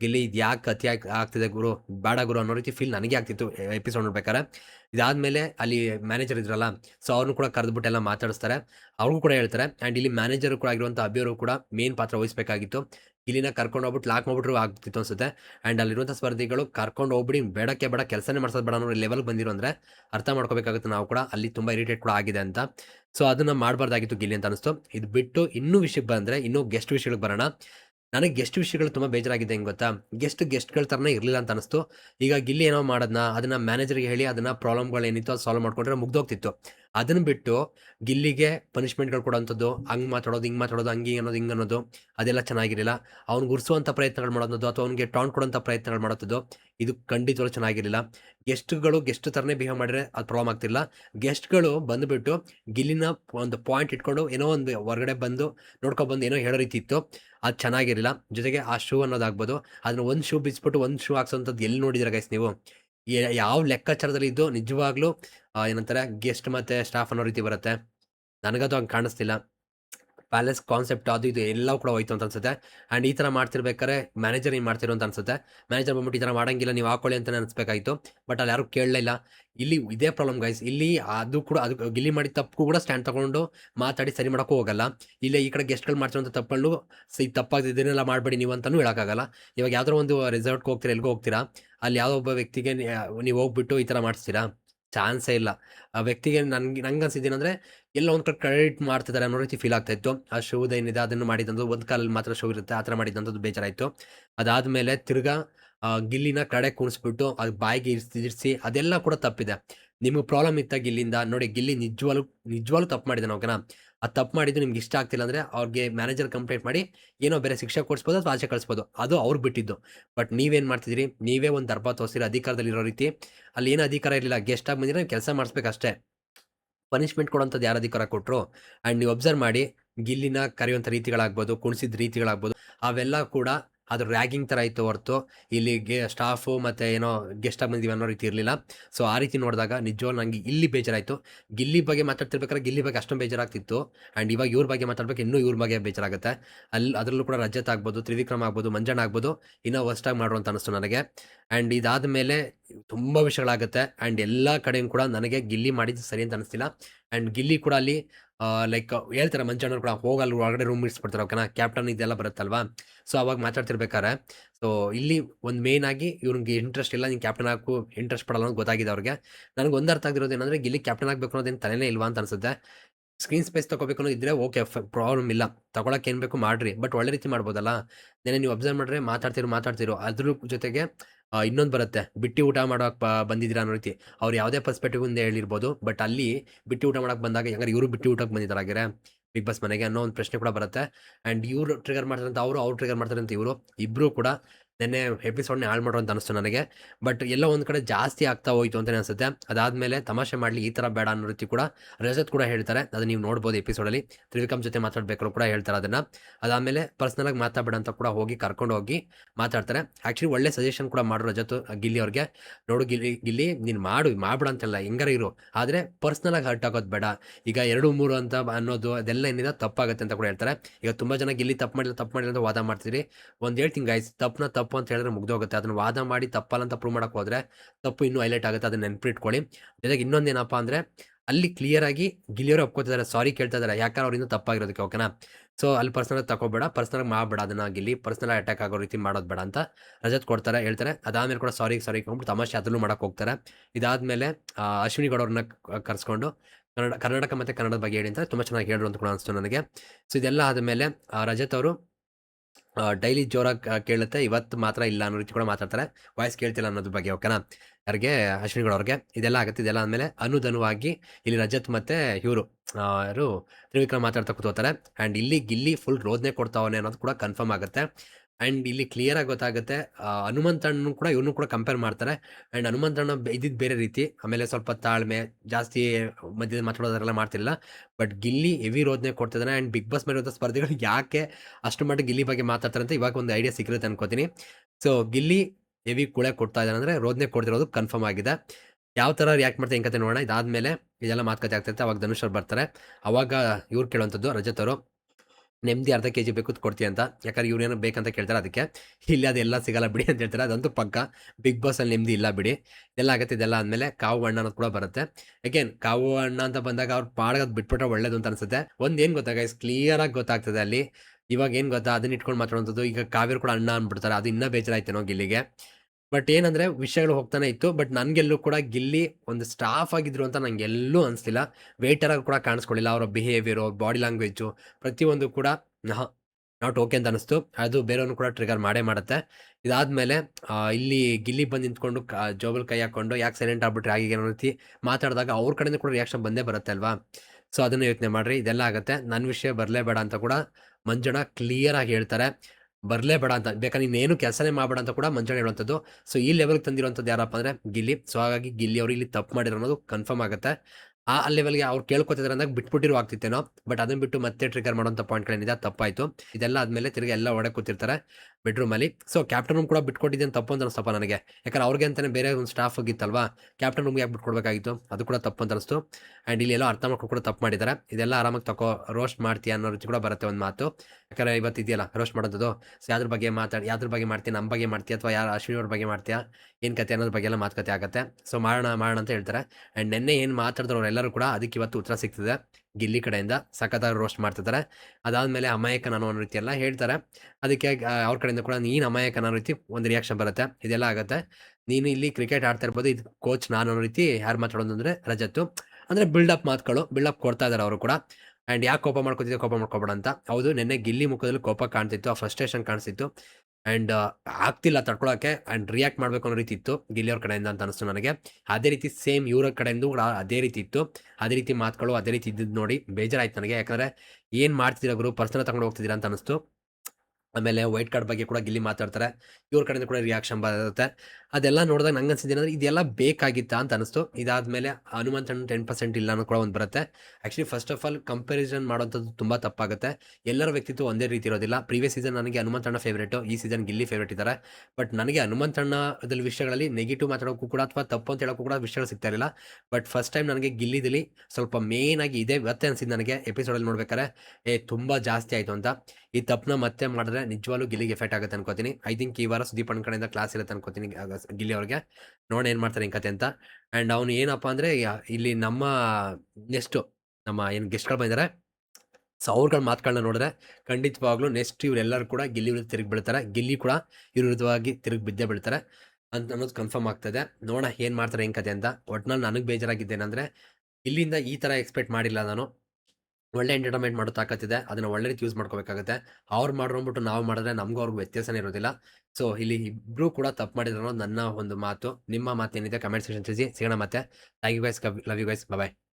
ಗಿಲ್ಲಿ ಇದು ಯಾಕೆ ಅತಿ ಆಗ್ತಿದೆ ಗುರು? ಬೇಡ ಗುರು ಅನ್ನೋ ರೀತಿ ಫೀಲ್ ನನಗೆ ಆಗ್ತಿತ್ತು ಎಪಿಸೋಡ್ ನೋಡ್ಬೇಕಾರೆ ಇದಾದಮೇಲೆ ಅಲ್ಲಿ ಮ್ಯಾನೇಜರ್ ಇದ್ರಲ್ಲ ಸೊ ಅವ್ರನ್ನೂ ಕೂಡ ಕರೆದ್ಬಿಟ್ಟು ಎಲ್ಲ ಮಾತಾಡಿಸ್ತಾರೆ. ಅವ್ರಿಗೂ ಕೂಡ ಹೇಳ್ತಾರೆ. ಆ್ಯಂಡ್ ಇಲ್ಲಿ ಮ್ಯಾನೇಜರ್ ಕೂಡ ಆಗಿರುವಂಥ ಅಭಿಯವರು ಕೂಡ ಮೇನ್ ಪಾತ್ರ ವಹಿಸಬೇಕಾಗಿತ್ತು. ಇಲ್ಲಿನ ಕರ್ಕೊಂಡು ಹೋಗ್ಬಿಟ್ಟು ಲಾಕ್ ಮಾಡ್ಬಿಟ್ರು ಆಗ್ತಿತ್ತು ಅನ್ಸುತ್ತೆ. ಆ್ಯಂಡ್ ಅಲ್ಲಿರುವಂಥ ಸ್ಪರ್ಧಿಗಳು ಕರ್ಕೊಂಡು ಹೋಗ್ಬಿಡಿ, ಬೇಡಕ್ಕೆ ಬೇಡ, ಕೆಲಸನೇ ಮಾಡ್ಸೋದು ಬೇಡ ಅನ್ನೋ ಲೆವೆಲ್ಗೆ ಬಂದಿರೋ ಅಂದರೆ ಅರ್ಥ ಮಾಡ್ಕೋಬೇಕಾಗುತ್ತೆ ನಾವು ಕೂಡ. ಅಲ್ಲಿ ತುಂಬ ಇರಿಟೇಟ್ ಕೂಡ ಆಗಿದೆ ಅಂತ. ಸೊ ಅದನ್ನು ಮಾಡಬಾರ್ದಾಗಿತ್ತು ಗಿಲ್ಲಿ ಅಂತ ಅನಿಸ್ತು. ಇದು ಬಿಟ್ಟು ಇನ್ನೂ ವಿಷಯಕ್ಕೆ ಬಂದರೆ, ಇನ್ನೂ ಗೆಸ್ಟ್ ವಿಷಯಗಳಿಗೆ ಬರೋಣ. ನನಗೆ ಗೆಸ್ಟ್ ವಿಷಯಗಳು ತುಂಬ ಬೇಜಾರಾಗಿದೆ ಹೆಂಗೆ ಗೊತ್ತಾ? ಗೆಸ್ಟ್ ಗೆಸ್ಟ್ಗಳ ಥರನೇ ಇರಲಿಲ್ಲ ಅಂತ ಅನಿಸ್ತು. ಈಗ ಗಿಲ್ಲಿ ಏನೋ ಮಾಡೋದನ್ನ ಅದನ್ನ ಮ್ಯಾನೇಜರ್ಗೆ ಹೇಳಿ ಅದನ್ನ ಪ್ರಾಬ್ಲಮ್ಗಳು ಏನಿತ್ತು ಅದು ಸಾಲ್ವ್ ಮಾಡ್ಕೊಂಡ್ರೆ ಮುಗ್ದೋಗ್ತಿತ್ತು. ಅದನ್ನ ಬಿಟ್ಟು ಗಿಲ್ಲಿಗೆ ಪನಿಷ್ಮೆಂಟ್ಗಳು ಕೊಡೋಂಥದ್ದು, ಹಂಗೆ ಮಾತಾಡೋದು, ಹಿಂಗೆ ಮಾತಾಡೋದು, ಹಂಗೆ ಅನ್ನೋದು, ಹಿಂಗೆ ಅನ್ನೋದು ಅದೆಲ್ಲ ಚೆನ್ನಾಗಿರಲಿಲ್ಲ. ಅವ್ನು ಗುರ್ಸುವಂಥ ಪ್ರಯತ್ನಗಳು ಮಾಡೋದು ಅಥವಾ ಅವ್ನಿಗೆ ಟಾನ್ ಕೊಡೋಂಥ ಪ್ರಯತ್ನಗಳು ಮಾಡೋದು ಇದು ಖಂಡಿತವಾಗ್ಲೂ ಚೆನ್ನಾಗಿರಲಿಲ್ಲ. ಗೆಸ್ಟ್ಗಳು ಗೆಸ್ಟ್ ಥರನೇ ಬಿಹೇವ್ ಮಾಡಿದ್ರೆ ಅದು ಪ್ರಾಬ್ಲಮ್ ಆಗ್ತಿಲ್ಲ ಗೆಸ್ಟ್ಗಳು ಬಂದುಬಿಟ್ಟು ಗಿಲ್ಲಿನ ಒಂದು ಪಾಯಿಂಟ್ ಇಟ್ಕೊಂಡು ಏನೋ ಒಂದು ಹೊರಗಡೆ ಬಂದು ನೋಡ್ಕೊಬಂದು ಏನೋ ಹೇಳೋ ರೀತಿ ಇತ್ತು. ಅದು ಚೆನ್ನಾಗಿರಲಿಲ್ಲ. ಜೊತೆಗೆ ಆ ಶೂ ಅನ್ನೋದಾಗ್ಬೋದು. ಅದನ್ನ ಒಂದು ಶೂ ಬಿಚ್ಬಿಟ್ಟು ಒಂದು ಶೂ ಹಾಕ್ಸೋಂಥದ್ದು ಎಲ್ಲಿ ನೋಡಿದಿರ ಗೈಸ್ ನೀವು? ಯಾವ ಲೆಕ್ಕಾಚಾರದಲ್ಲಿ ಇದ್ದು ನಿಜವಾಗ್ಲೂ ಏನಂತಾರೆ ಗೆಸ್ಟ್ ಮತ್ತು ಸ್ಟಾಫ್ ಅನ್ನೋ ರೀತಿ ಬರುತ್ತೆ. ನನಗದು ಹಂಗೆ ಕಾಣಿಸ್ತಿಲ್ಲ. ಪ್ಯಾಲೇಸ್ ಕಾನ್ಸೆಪ್ಟ್ ಅದು ಇದು ಎಲ್ಲವೂ ಕೂಡ ಹೋಯ್ತು ಅಂತ ಅನ್ಸುತ್ತೆ. ಆ್ಯಂಡ್ ಈ ಥರ ಮಾಡ್ತಿರ್ಬೇಕಾದ್ರೆ ಮ್ಯಾನೇಜರ್ ಏನು ಮಾಡ್ತಿರೋ ಅಂತ ಅನ್ಸುತ್ತೆ. ಮ್ಯಾನೇಜರ್ ಬಂದ್ಬಿಟ್ಟು ಈ ಥರ ಮಾಡಂಗಿಲ್ಲ, ನೀವು ಹಾಕೊಳ್ಳಿ ಅಂತ ಅನಿಸ್ಬೇಕಾಗಿತ್ತು ಬಟ್ ಅಲ್ಲಿ ಯಾರು ಕೇಳಲಿಲ್ಲ ಇಲ್ಲಿ. ಇದೇ ಪ್ರಾಬ್ಲಮ್ ಗೈಸ್ ಇಲ್ಲಿ ಅದು ಕೂಡ, ಅದು ಗಿಲ್ಲಿ ಮಾಡಿದ ತಪ್ಪು ಕೂಡ ಸ್ಟ್ಯಾಂಡ್ ತಗೊಂಡು ಮಾತಾಡಿ ಸರಿ ಮಾಡೋಕ್ಕೂ ಹೋಗಲ್ಲ. ಇಲ್ಲ ಈ ಕಡೆ ಗೆಸ್ಟ್ಗಳು ಮಾಡ್ತಿರೋ ಅಂತ ಸಿ ಈ ಇದನ್ನೆಲ್ಲ ಮಾಡಬೇಡಿ ನೀವು ಅಂತಲೂ ಹೇಳೋಕ್ಕಾಗಲ್ಲ. ಇವಾಗ ಯಾವುದೋ ಒಂದು ರೆಸಾರ್ಟ್ಗೆ ಹೋಗ್ತೀರಾ ಎಲ್ಲಿಗೂ ಹೋಗ್ತೀರಾ? ಅಲ್ಲಿ ಯಾವುದೋ ಒಬ್ಬ ವ್ಯಕ್ತಿಗೆ ನೀವು ಹೋಗ್ಬಿಟ್ಟು ಈ ಥರ ಮಾಡಿಸ್ತೀರಾ? ಚಾನ್ಸೇ ಇಲ್ಲ. ಆ ವ್ಯಕ್ತಿಗೆ ನನಗೆ ನಂಗೆ ಅನ್ಸಿದ್ದೇನೆಂದರೆ ಎಲ್ಲ ಒಂದು ಕಡೆ ಕ್ರೆಡಿಟ್ ಮಾಡ್ತಿದ್ದಾರೆ ಅನ್ನೋ ರೀತಿ ಫೀಲ್ ಆಗ್ತಾ ಇತ್ತು. ಆ ಶೋದ ಏನಿದೆ, ಅದನ್ನು ಮಾಡಿದಂಥದ್ದು ಒಂದು ಕಾಲಲ್ಲಿ ಮಾತ್ರ ಶೋ ಇರುತ್ತೆ. ಆ ಥರ ಮಾಡಿದಂಥದ್ದು ಬೇಜಾರಾಯಿತು. ಅದಾದಮೇಲೆ ತಿರ್ಗಾ ಗಿಲ್ಲಿನ ಕಡೆ ಕುಣಿಸ್ಬಿಟ್ಟು ಅದು ಬಾಯಿಗೆ ಇರಿಸಿ ಇರಿಸಿ, ಅದೆಲ್ಲ ಕೂಡ ತಪ್ಪಿದೆ. ನಿಮಗೆ ಪ್ರಾಬ್ಲಮ್ ಇತ್ತ ಗಿಲ್ಲಿಂದ ನೋಡಿ, ಗಿಲ್ಲಿ ನಿಜವಾಗ್ಲೂ ನಿಜವಾಗ್ಲೂ ತಪ್ಪು ಮಾಡಿದ್ದಾನೆ ಓಕೆನಾ? ಆ ತಪ್ಪು ಮಾಡಿದ್ದು ನಿಮ್ಗೆ ಇಷ್ಟ ಆಗ್ತಿಲ್ಲ ಅಂದರೆ ಅವ್ರಿಗೆ ಮ್ಯಾನೇಜರ್ ಕಂಪ್ಲೇಂಟ್ ಮಾಡಿ ಏನೋ ಬೇರೆ ಶಿಕ್ಷೆ ಕೊಡಿಸ್ಬೋದು ಅಥವಾ ಆಚೆ ಕಳಿಸ್ಬೋದು. ಅದು ಅವ್ರು ಬಿಟ್ಟಿದ್ದು. ಬಟ್ ನೀವೇನು ಮಾಡ್ತಿದ್ದೀರಿ? ನೀವೇ ಒಂದು ದರ್ಬಾ ತೋರಿಸಿರಿ ಅಧಿಕಾರದಲ್ಲಿರೋ ರೀತಿ. ಅಲ್ಲಿ ಏನು ಅಧಿಕಾರ ಇರಲಿಲ್ಲ. ಗೆಸ್ಟ್ ಆಗಿ ಬಂದಿರೋ ಕೆಲಸ ಮಾಡಿಸ್ಬೇಕಷ್ಟೇ. ಪನಿಷ್ಮೆಂಟ್ ಕೊಡೋಂಥದ್ದು ಯಾರು ಅಧಿಕಾರ ಕೊಟ್ಟರು ಆ್ಯಂಡ್ ನೀವು ಅಬ್ಸರ್ವ್ ಮಾಡಿ, ಗಿಲ್ಲಿನ ಕರೆಯುವಂಥ ರೀತಿಗಳಾಗ್ಬೋದು, ಕುಣಿಸಿದ ರೀತಿಗಳಾಗ್ಬೋದು, ಅವೆಲ್ಲ ಕೂಡ ಅದು ರ್ಯಾಗಿಂಗ್ ಥರ ಇತ್ತು ಹೊರತು. ಇಲ್ಲಿ ಗೆ ಸ್ಟಾಫು ಮತ್ತು ಏನೋ ಗೆಸ್ಟ್ ಆಗಿ ಬಂದೀವಿ ಅನ್ನೋ ರೀತಿ ಇರಲಿಲ್ಲ. ಸೊ ಆ ರೀತಿ ನೋಡಿದಾಗ ನಿಜವಾಗ್ಲೂ ನನಗೆ ಇಲ್ಲಿ ಬೇಜಾರಾಯಿತು. ಗಿಲ್ಲಿ ಬಗ್ಗೆ ಮಾತಾಡ್ತಿರ್ಬೇಕಾದ್ರೆ ಗಿಲ್ಲಿ ಬಗ್ಗೆ ಅಷ್ಟೊಂದು ಬೇಜಾರಾಗ್ತಿತ್ತು. ಆ್ಯಂಡ್ ಇವಾಗ ಇವ್ರ ಬಗ್ಗೆ ಮಾತಾಡ್ಬೇಕು, ಇನ್ನೂ ಇವ್ರ ಬಗ್ಗೆ ಬೇಜಾರಾಗುತ್ತೆ. ಅಲ್ಲಿ ಅದರಲ್ಲೂ ಕೂಡ ರಜತ್ ಆಗ್ಬೋದು, ತ್ರಿವಿಕ್ರಮ ಆಗ್ಬೋದು, ಮಂಜಣ್ಣ ಆಗ್ಬೋದು, ಇನ್ನೂ ಹೊಸ್ಟಾಗಿ ಮಾಡು ಅಂತ ಅನಿಸ್ತು ನನಗೆ. ಆ್ಯಂಡ್ ಇದಾದ ಮೇಲೆ ತುಂಬ ವಿಷಯಗಳಾಗುತ್ತೆ. ಆ್ಯಂಡ್ ಎಲ್ಲ ಕಡೆಯೂ ಕೂಡ ನನಗೆ ಗಿಲ್ಲಿ ಮಾಡಿದ್ದು ಸರಿ ಅಂತ ಅನಿಸ್ತಿಲ್ಲ. ಆ್ಯಂಡ್ ಗಿಲ್ಲಿ ಕೂಡ ಅಲ್ಲಿ ಲೈಕ್ ಹೇಳ್ತಾರೆ ಮಂಚಣ್ಣವ್ರು ಕೂಡ ಹೋಗಲ್ಲ ಒಳಗಡೆ ರೂಮ್ ಇಟ್ಸ್ಬಿಡ್ತಾರೆ ಓಕೆನಾ ಕ್ಯಾಪ್ಟನ್ ಇದೆಲ್ಲ ಬರುತ್ತಲ್ವಾ? ಸೊ ಅವಾಗ ಮಾತಾಡ್ತಿರ್ಬೇಕಾರೆ. ಸೊ ಇಲ್ಲಿ ಒಂದು ಮೇನ್ ಆಗಿ ಇವ್ರಿಗೆ ಇಂಟ್ರೆಸ್ಟ್ ಇಲ್ಲ, ನೀನು ಕ್ಯಾಪ್ಟನ್ ಹಾಕು ಇಂಟ್ರೆಸ್ಟ್ ಪಡಲ್ಲ ಅಂತ ಗೊತ್ತಾಗಿದೆ ಅವ್ರಿಗೆ. ನನಗೆ ಒಂದು ಅರ್ಥ ಆಗಿರೋದು ಏನಂದರೆ, ಗಿಲ್ಲಿ ಕ್ಯಾಪ್ಟನ್ ಆಗಬೇಕು ಅನ್ನೋದೇನು ತಲೆನೇ ಇಲ್ವಾ ಅಂತ ಅನ್ಸುತ್ತೆ. ಸ್ಕ್ರೀನ್ ಸ್ಪೇಸ್ ತೊಗೋಬೇಕು ಅನ್ನೋದು ಇದ್ದರೆ ಓಕೆ ಪ್ರಾಬ್ಲಮ್ ಇಲ್ಲ. ತಗೊಳಕ್ಕೆ ಏನು ಬೇಕು ಮಾಡಿರಿ. ಬಟ್ ಒಳ್ಳೆ ರೀತಿ ಮಾಡ್ಬೋದಲ್ಲ. ನೆನೆ ನೀವು ಅಬ್ಸರ್ವ್ ಮಾಡಿದ್ರೆ ಮಾತಾಡ್ತಿರೋ ಮಾತಾಡ್ತಿರೋ. ಅದ್ರ ಜೊತೆಗೆ ಇನ್ನೊಂದು ಬರುತ್ತೆ. ಬಿಟ್ಟಿ ಊಟ ಮಾಡೋಕೆ ಬಂದಿದ್ದೀರಾ ಅನ್ನೋ ರೀತಿ. ಅವ್ರು ಯಾವುದೇ ಪರ್ಸ್ಪೆಕ್ಟಿವ್ ಇಂದ ಹೇಳಿರ್ಬೋದು ಬಟ್ ಅಲ್ಲಿ ಬಿಟ್ಟಿ ಊಟ ಮಾಡೋಕೆ ಬಂದಾಗ, ಯಾಕಂದ್ರೆ ಇವರು ಬಿಟ್ಟಿ ಊಟಕ್ಕೆ ಬಂದಿದ್ದಾರಾಗಿರೆ ಬಿಗ್ ಬಾಸ್ ಮನೆಗೆ ಅನ್ನೋ ಒಂದು ಪ್ರಶ್ನೆ ಕೂಡ ಬರುತ್ತೆ. ಆ್ಯಂಡ್ ಇವರು ಟ್ರಿಗರ್ ಮಾಡ್ತಾರಂತ ಅವರು ಅವ್ರು ಟ್ರಿಗರ್ ಮಾಡ್ತಾರಂತ ಇವರು. ಇಬ್ಬರು ಕೂಡ ನೆನ್ನೆ ಎಪಿಸೋಡ್ನ ಹಾಳು ಮಾಡೋ ಅಂತ ಅನಿಸ್ತು ನನಗೆ. ಬಟ್ ಎಲ್ಲ ಒಂದು ಕಡೆ ಜಾಸ್ತಿ ಆಗ್ತಾ ಹೋಯ್ತು ಅಂತಲೇ ಅನಿಸುತ್ತೆ. ಅದಾದಮೇಲೆ ತಮಾಷೆ ಮಾಡಲಿ ಈ ಥರ ಬೇಡ ಅನ್ನೋ ರೀತಿ ಕೂಡ ರಜತ್ ಕೂಡ ಹೇಳ್ತಾರೆ. ಅದು ನೀವು ನೋಡ್ಬೋದು ಎಪಿಸೋಡಲ್ಲಿ ತ್ರಿವಿಕ್ರಮ್ ಜೊತೆ ಮಾತಾಡಬೇಕಾದ್ರು ಕೂಡ ಹೇಳ್ತಾರೆ ಅದನ್ನು. ಅದಾದಮೇಲೆ ಪರ್ಸ್ನಲಾಗಿ ಮಾತಾಡಬೇಡ ಅಂತ ಕೂಡ ಹೋಗಿ ಕರ್ಕೊಂಡು ಹೋಗಿ ಮಾತಾಡ್ತಾರೆ. ಆ್ಯಕ್ಚುಲಿ ಒಳ್ಳೆ ಸಜೆಷನ್ ಕೂಡ ಮಾಡು ರಜತ್, ಗಿಲ್ಲಿ ಅವ್ರಿಗೆ. ನೋಡು ಗಿಲ್ಲಿ ಗಿಲ್ಲಿ ನೀನು ಮಾಡು, ಮಾಡ್ಬೇಡ ಅಂತೆಲ್ಲ ಹೆಂಗಾರ ಇರು. ಆದರೆ ಪರ್ಸ್ನಲಾಗಿ ಹರ್ಟ್ ಆಗೋದು ಬೇಡ. ಈಗ ಎರಡು, ಮೂರು ಅಂತ ಅನ್ನೋದು ಅದೆಲ್ಲ ಏನಿದೆ ತಪ್ಪಾಗುತ್ತೆ ಅಂತ ಕೂಡ ಹೇಳ್ತಾರೆ. ಈಗ ತುಂಬ ಜನ ಗಿಲ್ಲಿ ತಪ್ಪು ಮಾಡಿಲ್ಲ ತಪ್ಪು ಮಾಡಿಲ್ಲ ಅಂತ ವಾದ ಮಾಡ್ತೀರಿ ಒಂದು ಹೇಳ್ತೀನಿ ಗಾಯ್ಸ್ ತಪ್ಪನ ತಪ್ಪು ಅಂತ ಹೇಳಿದ್ರೆ ಮುಗ್ದೋಗುತ್ತೆ. ಅದನ್ನು ವಾದ ಮಾಡಿ ತಪ್ಪಲ್ಲ ಅಂತ ಪ್ರೂವ್ ಮಾಡೋಕೆ ಹೋದ್ರೆ ತಪ್ಪು ಇನ್ನೂ ಹೈಲೈಟ್ ಆಗುತ್ತೆ. ಅದನ್ನ ನೆನ್ಪಿಟ್ಕೊಳ್ಳಿ. ಜೊತೆಗೆ ಇನ್ನೊಂದೇನಪ್ಪ ಅಂದರೆ ಅಲ್ಲಿ ಕ್ಲಿಯರ್ ಆಗಿ ಗಿಲಿಯವರು ಒಪ್ಕೋತಿದ್ದಾರೆ ಸಾರಿ ಕೇಳ್ತಾ ಇದ್ದಾರೆ ಯಾಕಂದ್ರೆ ಅವ್ರಿಂದ ತಪ್ಪಾಗಿರೋದಕ್ಕೆ ಓಕೆನಾ ಸೊ ಅಲ್ಲಿ ಪರ್ಸನಲ್ ತಗೋಬೇಡ ಪರ್ಸನಲ್ ಮಾಡಬೇಡ ಅದನ್ನ ಗಿಲ್ಲಿ. ಪರ್ಸನಲ್ ಅಟ್ಯಾಕ್ ಆಗೋ ರೀತಿ ಮಾಡೋದು ಬೇಡ ಅಂತ ರಜತ್ ಕೊಡ್ತಾರೆ, ಹೇಳ್ತಾರೆ. ಅದಾದ್ಮೇಲೆ ಕೂಡ ಸಾರಿ ಸಾರಿ ಕೊಂಬಿಟ್ಟು ತಮಾಷೆ ಅದನ್ನು ಮಾಡೋಕೆ ಹೋಗ್ತಾರೆ. ಇದಾದ್ಮೇಲೆ ಅಶ್ವಿನಿ ಗೌಡವ್ರನ್ನ ಕರ್ಸ್ಕೊಂಡು ಕನ್ನಡ, ಕರ್ನಾಟಕ ಮತ್ತು ಕನ್ನಡದ ಬಗ್ಗೆ ಹೇಳಿ ಅಂತ ತುಂಬ ಚೆನ್ನಾಗಿ ಹೇಳಿದ್ರು ಅಂತ ಕೂಡ ಅನಿಸ್ತು ನನಗೆ. ಸೊ ಇದೆಲ್ಲ ಆದಮೇಲೆ ರಜತ್ ಅವರು ಡೈಲಿ ಜೋರಾಗಿ ಕೇಳುತ್ತೆ. ಇವತ್ತು ಮಾತ್ರ ಇಲ್ಲ ಅನ್ನೋ ರೀತಿ ಕೂಡ ಮಾತಾಡ್ತಾರೆ. ವಾಯ್ಸ್ ಕೇಳ್ತಿಲ್ಲ ಅನ್ನೋದ್ರ ಬಗ್ಗೆ, ಓಕೆನಾ? ಯಾರಿಗೆ? ಅಶ್ವಿನಿಗಳು ಅವ್ರಿಗೆ. ಇದೆಲ್ಲ ಆಗುತ್ತೆ, ಇದೆಲ್ಲ ಆದಮೇಲೆ ಅನುದನುವಾಗಿ ಇಲ್ಲಿ ರಜತ್ ಮತ್ತು ಇವರು ಯಾರು ತ್ರಿವಿಕ್ರಮ್ ಮಾತಾಡ್ತಾ ಕೂತ್ಕೋತಾರೆ. ಆ್ಯಂಡ್ ಇಲ್ಲಿ ಗಿಲ್ಲಿ ಫುಲ್ ರೋದನೆ ಕೊಡ್ತಾವನೆ ಅನ್ನೋದು ಕೂಡ ಕನ್ಫರ್ಮ್ ಆಗುತ್ತೆ. ಆ್ಯಂಡ್ ಇಲ್ಲಿ ಕ್ಲಿಯರಾಗಿ ಗೊತ್ತಾಗುತ್ತೆ ಹನುಮಂತಣ್ಣನು ಕೂಡ ಇವನು ಕೂಡ ಕಂಪೇರ್ ಮಾಡ್ತಾರೆ. ಆ್ಯಂಡ್ ಹನುಮಂತಣ್ಣ ಇದ್ದಿದ್ದು ಬೇರೆ ರೀತಿ. ಆಮೇಲೆ ಸ್ವಲ್ಪ ತಾಳ್ಮೆ, ಜಾಸ್ತಿ ಮಧ್ಯದಲ್ಲಿ ಮಾತಾಡೋದರೆಲ್ಲ ಮಾಡ್ತಿಲ್ಲ ಬಟ್ ಗಿಲ್ಲಿ ಹೆವಿ ರೋದನೆ ಕೊಡ್ತಿದ್ದಾನೆ ಆ್ಯಂಡ್ ಬಿಗ್ ಬಾಸ್ ಮೇಲಿರೋ ಸ್ಪರ್ಧೆಗಳು ಯಾಕೆ ಅಷ್ಟು ಮಟ್ಟಿಗೆ ಗಿಲ್ಲಿ ಬಗ್ಗೆ ಮಾತಾಡ್ತಾರೆ ಅಂತ ಇವಾಗ ಒಂದು ಐಡಿಯಾ ಸಿಕ್ಕಿರುತ್ತೆ ಅನ್ಕೋತೀನಿ. ಸೊ, ಗಿಲ್ಲಿ ಹೆವಿ ಕೂಳೆ ಕೊಡ್ತಾ ಇದ್ದಾನೆ ಅಂದರೆ ರೋದನೆ ಕೊಡ್ತಿರೋದು ಕನ್ಫರ್ಮ್ ಆಗಿದೆ. ಯಾವ ಥರ ರಿಯಾಕ್ಟ್ ಮಾಡ್ತಾರೆ ಹೆಂಗೆ ನೋಡೋಣ. ಇದಾದಮೇಲೆ ಇದೆಲ್ಲ ಮಾತುಕತೆ ಆಗ್ತೈತೆ ಅವಾಗ ಧನುಷ್ ಅವ್ರು ಬರ್ತಾರೆ. ಅವಾಗ ಇವ್ರು ಕೇಳುವಂಥದ್ದು ರಜತ್ ಅವರು. ನೆಮ್ಮದಿ ಅರ್ಧ ಕೆ ಜಿ ಬೇಕು ಕೊಡ್ತೀಯ ಅಂತ. ಯಾಕಂದ್ರೆ ಇವ್ರೇನೋ ಬೇಕಂತ ಕೇಳ್ತಾರೆ ಅದಕ್ಕೆ. ಇಲ್ಲಿ, ಅದೆಲ್ಲ ಸಿಗಲ್ಲ ಬಿಡಿ ಅಂತ ಹೇಳ್ತಾರೆ. ಅದಂತೂ ಪಕ್ಕ. ಬಿಗ್ ಬಾಸಲ್ಲಿ ನೆಮ್ಮದಿ ಇಲ್ಲ ಬಿಡಿ. ಇದೆಲ್ಲ ಆಗುತ್ತೆ, ಇದೆಲ್ಲ ಆದಮೇಲೆ ಕಾವು ಅಣ್ಣ ಅನ್ನೋದು ಕೂಡ ಬರುತ್ತೆ. ಅಗೇನ್ ಕಾವು ಅಣ್ಣ ಅಂತ ಬಂದಾಗ ಅವ್ರು ಪಾಡೋದು ಬಿಟ್ಬಿಟ್ರೆ ಒಳ್ಳೇದು ಅಂತ ಅನ್ಸುತ್ತೆ. ಒಂದು ಏನು ಗೊತ್ತಾಗ ಕ್ಲಿಯರ್ ಕ್ಲಿಯರಾಗಿ ಗೊತ್ತಾಗ್ತದೆ ಅಲ್ಲಿ. ಇವಾಗ ಏನು ಗೊತ್ತಾ? ಅದನ್ನ ಇಟ್ಕೊಂಡು ಮಾತಾಡೋಂಥದ್ದು. ಈಗ ಕಾವೇರಿ ಕೂಡ ಅಣ್ಣ ಅಂದ್ಬಿಡ್ತಾರೆ ಅದು ಇನ್ನೂ ಬೇಜಾರಾಯ್ತೇನೋ ಗಿಲ್ಲಿಗೆ. ಬಟ್ ಏನಂದ್ರೆ ವಿಷಯಗಳು ಹೋಗ್ತಾನೆ ಇತ್ತು. ಬಟ್ ನನಗೆಲ್ಲೂ ಕೂಡ ಗಿಲ್ಲಿ ಒಂದು ಸ್ಟಾಫ್ ಆಗಿದ್ರು ಅಂತ ನಂಗೆ ಎಲ್ಲೂ ಅನಿಸ್ತಿಲ್ಲ. ವೇಟರ್ ಆಗಿ ಕೂಡ ಕಾಣಿಸ್ಕೊಳ್ಳಿಲ್ಲ ಅವರ ಬಿಹೇವಿಯರ್ ಬಾಡಿ ಲ್ಯಾಂಗ್ವೇಜು ಪ್ರತಿಯೊಂದು ಕೂಡ ನಾಟ್ ಓಕೆ ಅಂತ ಅನಿಸ್ತು. ಅದು ಬೇರೆಯವ್ರು ಕೂಡ ಟ್ರಿಗರ್ ಮಾಡೇ ಮಾಡುತ್ತೆ. ಇದಾದಮೇಲೆ ಇಲ್ಲಿ ಗಿಲ್ಲಿ ಬಂದು ನಿಂತ್ಕೊಂಡು ಜೋಬಲ್ ಕೈ ಹಾಕೊಂಡು ಯಾಕೆ ಸೈಲೆಂಟ್ ಆಗ್ಬಿಟ್ರೆ? ಹಾಗೆ ಏನೋ ರೀತಿ ಮಾತಾಡಿದಾಗ ಅವ್ರ ಕಡೆಯಿಂದ ಕೂಡ ರಿಯಾಕ್ಷನ್ ಬಂದೇ ಬರುತ್ತೆ ಅಲ್ವಾ? ಸೊ ಅದನ್ನು ಯೋಚನೆ ಮಾಡಿರಿ. ಇದೆಲ್ಲ ಆಗುತ್ತೆ. ನನ್ನ ವಿಷಯ ಬರಲೇಬೇಡ ಅಂತ ಕೂಡ ಮಂಜಣ್ಣ ಕ್ಲಿಯರ್ ಆಗಿ ಹೇಳ್ತಾರೆ. ಬರಲೇಬೇಡ ಅಂತ. ಬೇಕಾದ್ರೆ ಇನ್ನೇನು ಕೆಲಸನೇ ಮಾಡಬೇಡ ಅಂತ ಕೂಡ ಮಂಜಣ್ಣ ಹೇಳುವಂಥದ್ದು. ಸೊ ಈ ಲೆವೆಲ್ಗೆ ತಂದಿರುವಂಥದ್ದು ಯಾರಪ್ಪ ಅಂದರೆ ಗಿಲ್ಲಿ. ಸೊ ಹಾಗಾಗಿ ಗಿಲ್ಲಿ ಅವರು ಇಲ್ಲಿ ತಪ್ಪು ಮಾಡಿರೋ ಅನ್ನೋದು ಕನ್ಫರ್ಮ್ ಆಗುತ್ತೆ. ಆ ಲೆವೆಲ್ಗೆ ಅವ್ರು ಕೇಳ್ಕೊತಿದ್ರೆ ಅಂದಾಗ ಬಿಟ್ಬಿಟ್ಟಿರೋ ಆಗ್ತಿತ್ತೇನೋ. ಬಟ್ ಅದನ್ನ ಬಿಟ್ಟು ಮತ್ತೆ ಟ್ರಿಗರ್ ಮಾಡುವಂಥ ಪಾಯಿಂಟ್ಗಳೇನಿದೆ ತಪ್ಪಾಯಿತು. ಇದೆಲ್ಲ ಆದಮೇಲೆ ತಿರುಗಿ ಎಲ್ಲ ಒಡೆ ಕೂತಿರ್ತಾರೆ. ಬೆಡ್ರೂಮಲ್ಲಿ ಸೊ ಕ್ಯಾಪ್ಟನ್ ರೂಮ್ ಕೂಡ ಬಿಟ್ಕೊಟ್ಟಿದ್ದೇನೆ ತಪ್ಪು ಅಂತ ಅನಿಸ್ತಪ್ಪ ನನಗೆ. ಯಾಕಂದ್ರೆ ಅವ್ರಿಗೆ ಅಂತಲೇ ಬೇರೆ ಒಂದು ಸ್ಟಾಫ್ ಆಗಿತ್ತಲ್ವಾ ಕ್ಯಾಪ್ಟನ್ ರೂಮ್ಗೆ ಯಾಕೆ ಬಿಟ್ಕೊಡ್ಬೇಕಾಗಿತ್ತು? ಅದು ಕೂಡ ತಪ್ಪು ಅಂತ ಅನಿಸ್ತು. ಆ್ಯಂಡ್ ಇಲ್ಲಿ ಎಲ್ಲ ಅರ್ಥ ಮಾಡ್ಕೊಂಡು ಕೂಡ ತಪ್ಪು ಮಾಡಿದ್ದಾರೆ. ಇದೆಲ್ಲ ಆರಾಮಾಗಿ ತಗೋ ರೋಸ್ಟ್ ಮಾಡ್ತೀಯ ಅನ್ನೋ ರೀತಿ ಕೂಡ ಬರುತ್ತೆ ಒಂದು ಮಾತು. ಯಾಕಂದರೆ ಇವತ್ತು ಇದೆಯಲ್ಲ ರೋಸ್ಟ್ ಮಾಡೋದು ಸೊ ಯಾವ್ದ್ರ ಬಗ್ಗೆ ಮಾತಾಡಿ, ಯಾವ್ದ್ರ ಬಗ್ಗೆ ಮಾಡ್ತೀಯ ನಮ್ಮ ಬಗ್ಗೆ ಮಾಡ್ತೀಯ ಅಥವಾ ಯಾರು ಅಶ್ವಿನಿ ಅವ್ರ ಬಗ್ಗೆ ಮಾಡ್ತೀಯಾ? ಏನು ಕತೆ ಅನ್ನೋದ್ರ ಬಗ್ಗೆ ಎಲ್ಲ ಮಾತುಕತೆ ಆಗುತ್ತೆ. ಸೊ ಮಾಡೋಣ ಮಾಡೋಣ ಅಂತ ಹೇಳ್ತಾರೆ. ಆ್ಯಂಡ್ ನೆನ್ನೆ ಏನು ಮಾತಾಡಿದ್ರು ಅವರೆಲ್ಲರೂ ಕೂಡ ಅದಕ್ಕೆ ಇವತ್ತು ಉತ್ತರ ಸಿಗ್ತದೆ. ಗಿಲ್ಲಿ ಕಡೆಯಿಂದ ಸಖತ್ತಾಗಿ ರೋಸ್ಟ್ ಮಾಡ್ತಿದ್ದಾರೆ ಅದಾದಮೇಲೆ ಅಮಾಯಕ ನಾನು ಅನ್ನೋ ರೀತಿ ಎಲ್ಲ ಹೇಳ್ತಾರೆ. ಅದಕ್ಕೆ ಅವ್ರ ಕಡೆಯಿಂದ ಕೂಡ ನೀನು ಅಮಾಯಕ ಅನ್ನೋ ರೀತಿ ಒಂದು ರಿಯಾಕ್ಷನ್ ಬರುತ್ತೆ. ಇದೆಲ್ಲ ಆಗುತ್ತೆ. ನೀನು ಇಲ್ಲಿ ಕ್ರಿಕೆಟ್ ಆಡ್ತಾ ಇರ್ಬೋದು, ಇದು ಕೋಚ್ ನಾನು ಅನ್ನೋ ರೀತಿ ಯಾರು ಮಾತಾಡೋದು ಅಂದರೆ ರಜತ್ತು. ಅಂದರೆ ಬಿಲ್ಡಪ್ ಮಾತುಗಳು ಬಿಲ್ಡಪ್ ಕೊಡ್ತಾ ಇದ್ದಾರೆ ಅವರು ಕೂಡ. ಆ್ಯಂಡ್ ಯಾಕೆ ಕೋಪ ಮಾಡ್ಕೋತಿದ್ದೆ ಕೋಪ ಮಾಡ್ಕೊಬೇಡ ಅಂತ. ಹೌದು, ನೆನ್ನೆ ಗಿಲ್ಲಿ ಮುಖದಲ್ಲಿ ಕೋಪ ಕಾಣ್ತಿತ್ತು, ಆ ಫ್ರಸ್ಟ್ರೇಷನ್ ಕಾಣಿಸ್ತಿತ್ತು ಆ್ಯಂಡ್ ಆಗ್ತಿಲ್ಲ ತಡ್ಕೊಳಕ್ಕೆ ಆ್ಯಂಡ್ ರಿಯಾಕ್ಟ್ ಮಾಡಬೇಕು ಅನ್ನೋ ರೀತಿ ಇತ್ತು ಗಿಲ್ಲಿ ಅವ್ರ ಕಡೆಯಿಂದ ಅಂತ ಅನಿಸ್ತು ನನಗೆ. ಅದೇ ರೀತಿ ಸೇಮ್ ಇವ್ರ ಕಡೆಯಿಂದ ಕೂಡ ಅದೇ ರೀತಿ ಇತ್ತು. ಅದೇ ರೀತಿ ಮಾತುಗಳು ಅದೇ ರೀತಿ ಇದ್ದಿದ್ದು ನೋಡಿ ಬೇಜಾರಾಯ್ತು ನನಗೆ. ಯಾಕಂದರೆ ಏನು ಮಾಡ್ತಿದ್ದೀರಾ ಗುರು? ಪರ್ಸನಲ್ ತಗೊಂಡು ಹೋಗ್ತಿದ್ದೀರಾ ಅಂತ ಅನಿಸ್ತು. ಆಮೇಲೆ ವೈಟ್ ಕಾರ್ಡ್ ಬಗ್ಗೆ ಕೂಡ ಗಿಲ್ಲಿ ಮಾತಾಡ್ತಾರೆ. ಇವ್ರ ಕಡೆಯಿಂದ ಕೂಡ ರಿಯಾಕ್ಷನ್ ಬರುತ್ತೆ. ಅದೆಲ್ಲ ನೋಡಿದಾಗ ನಂಗೆ ಅನ್ಸಿದ್ದು ಏನಂದ್ರೆ ಇದೆಲ್ಲ ಬೇಕಾಗಿತ್ತಾ ಅಂತ ಅನಿಸ್ತು. ಇದಾದಮೇಲೆ ಹನುಮಂತಣ್ಣ ಟೆನ್ ಪರ್ಸೆಂಟ್ ಇಲ್ಲ ಅನ್ನೋ ಕೂಡ ಒಂದು ಬರುತ್ತೆ. Actually first of all comparison ಮಾಡೋಂಥದ್ದು ತುಂಬ ತಪ್ಪಾಗುತ್ತೆ. ಎಲ್ಲರ ವ್ಯಕ್ತಿತ್ವ ಒಂದೇ ರೀತಿ ಇರೋದಿಲ್ಲ. ಪ್ರೀವಿಯಸ್ ಸೀಸನ್ ನನಗೆ ಹನುಮಂತಣ್ಣ ಫೇವ್ರೇಟು ಈ ಸೀಸನ್ ಗಿಲ್ಲಿ ಫೇವ್ರೇಟ್ ಇದ್ದಾರೆ ಬಟ್ ನನಗೆ ಹನುಮಂತಣ್ಣದಲ್ಲಿ ವಿಷಯಗಳಲ್ಲಿ ನೆಗೆಟಿವ್ ಮಾತಾಡೋಕ್ಕೂ ಕೂಡ ಅಥವಾ ತಪ್ಪು ಅಂತ ಹೇಳೋಕ್ಕೂ ಕೂಡ ವಿಷಯಗಳು ಸಿಗ್ತಾ ಇರಲಿಲ್ಲ. ಬಟ್ ಫಸ್ಟ್ ಟೈಮ್ ನನಗೆ ಗಿಲ್ಲಿದಲ್ಲಿ ಸ್ವಲ್ಪ ಮೇನ್ ಆಗಿ ಇದೆ. ಇವತ್ತೇ ಅನಿಸಿದ್ದು ನನಗೆ ಎಪಿಸೋಡಲ್ಲಿ ನೋಡ್ಬೇಕಾರೆ ಏ, ತುಂಬ ಜಾಸ್ತಿ ಆಯಿತು ಅಂತ. ಈ ತಪ್ಪನ್ನ ಮತ್ತೆ ಮಾಡಿದ್ರೆ ನಿಜವಾಗ್ಲೂ ಗಿಲ್ಲಿಗೆ ಎಫೆಕ್ಟ್ ಆಗುತ್ತೆ ಅನ್ಕೋತೀನಿ. ಐ ಥಿಂಕ್ ಈ ವಾರ ಸುದೀಪ್ ಅಣ್ಣ ಕಡೆಯಿಂದ ಕ್ಲಾಸ್ ಇರುತ್ತೆ ಅನ್ಕೋತೀನಿ. ಗಿಲ್ಲಿ ಅವ್ರಿಗೆ. ನೋಡೋಣ ಏನು ಮಾಡ್ತಾರೆ ಹಿಂಗೆ ಕತೆ ಅಂತ. ಆ್ಯಂಡ್ ಅವನು ಏನಪ್ಪ ಅಂದರೆ ಇಲ್ಲಿ ನಮ್ಮ ನೆಕ್ಸ್ಟು ನಮ್ಮ ಏನು ಗೆಸ್ಟ್ಗಳು ಬಂದಿದ್ದಾರೆ ಸೊ ಅವ್ರುಗಳ ಮಾತುಗಳನ್ನ ನೋಡಿದ್ರೆ ಖಂಡಿತವಾಗ್ಲೂ ನೆಕ್ಸ್ಟ್ ಇವರೆಲ್ಲರೂ ಕೂಡ ಗಿಲ್ಲಿ ವಿರುದ್ಧ ತಿರುಗಿ ಬೀಳ್ತಾರೆ. ಗಿಲ್ಲಿ ಕೂಡ ಇವ್ರ ವಿರುದ್ಧವಾಗಿ ತಿರುಗಿ ಬಿದ್ದೇ ಬೀಳ್ತಾರೆ ಅಂತ ಅನ್ನೋದು ಕನ್ಫರ್ಮ್ ಆಗ್ತದೆ. ನೋಡೋಣ ಏನು ಮಾಡ್ತಾರೆ ಹೆಂಗೆ ಕತೆ ಅಂತ. ಒಟ್ನಲ್ಲಿ ನನಗೆ ಬೇಜಾರಾಗಿದ್ದೇನೆಂದರೆ, ಇಲ್ಲಿಂದ ಈ ಥರ ಎಕ್ಸ್ಪೆಕ್ಟ್ ಮಾಡಿಲ್ಲ ನಾನು. ಒಳ್ಳೆ ಎಂಟರ್ಟೈನ್ಮೆಂಟ್ ಮಾಡೋ ತಾಕತ್ತಿದೆ ಅದನ್ನ ಒಳ್ಳೆ ರೀತಿ ಯೂಸ್ ಮಾಡ್ಕೋಬೇಕಾಗುತ್ತೆ. ಅವ್ರು ಮಾಡ್ಕೊಂಬಿಟ್ಟು ನಾವು ಮಾಡಿದ್ರೆ ನಮಗೂ ಅವ್ರಿಗೆ ವ್ಯತ್ಯಾಸನೇ ಇರೋದಿಲ್ಲ. ಸೊ ಇಲ್ಲಿ ಇಬ್ರು ಕೂಡ ತಪ್ಪು ಮಾಡಿದ್ರು ನನ್ನ ಒಂದು ಮಾತು. ನಿಮ್ಮ ಮಾತೇನಿದೆ ಕಮೆಂಟ್ ಸೆಕ್ಷನ್ ತಿಳಿಸಿ. ಸಿಗೋಣ ಮತ್ತೆ. Thank you guys love you guys bye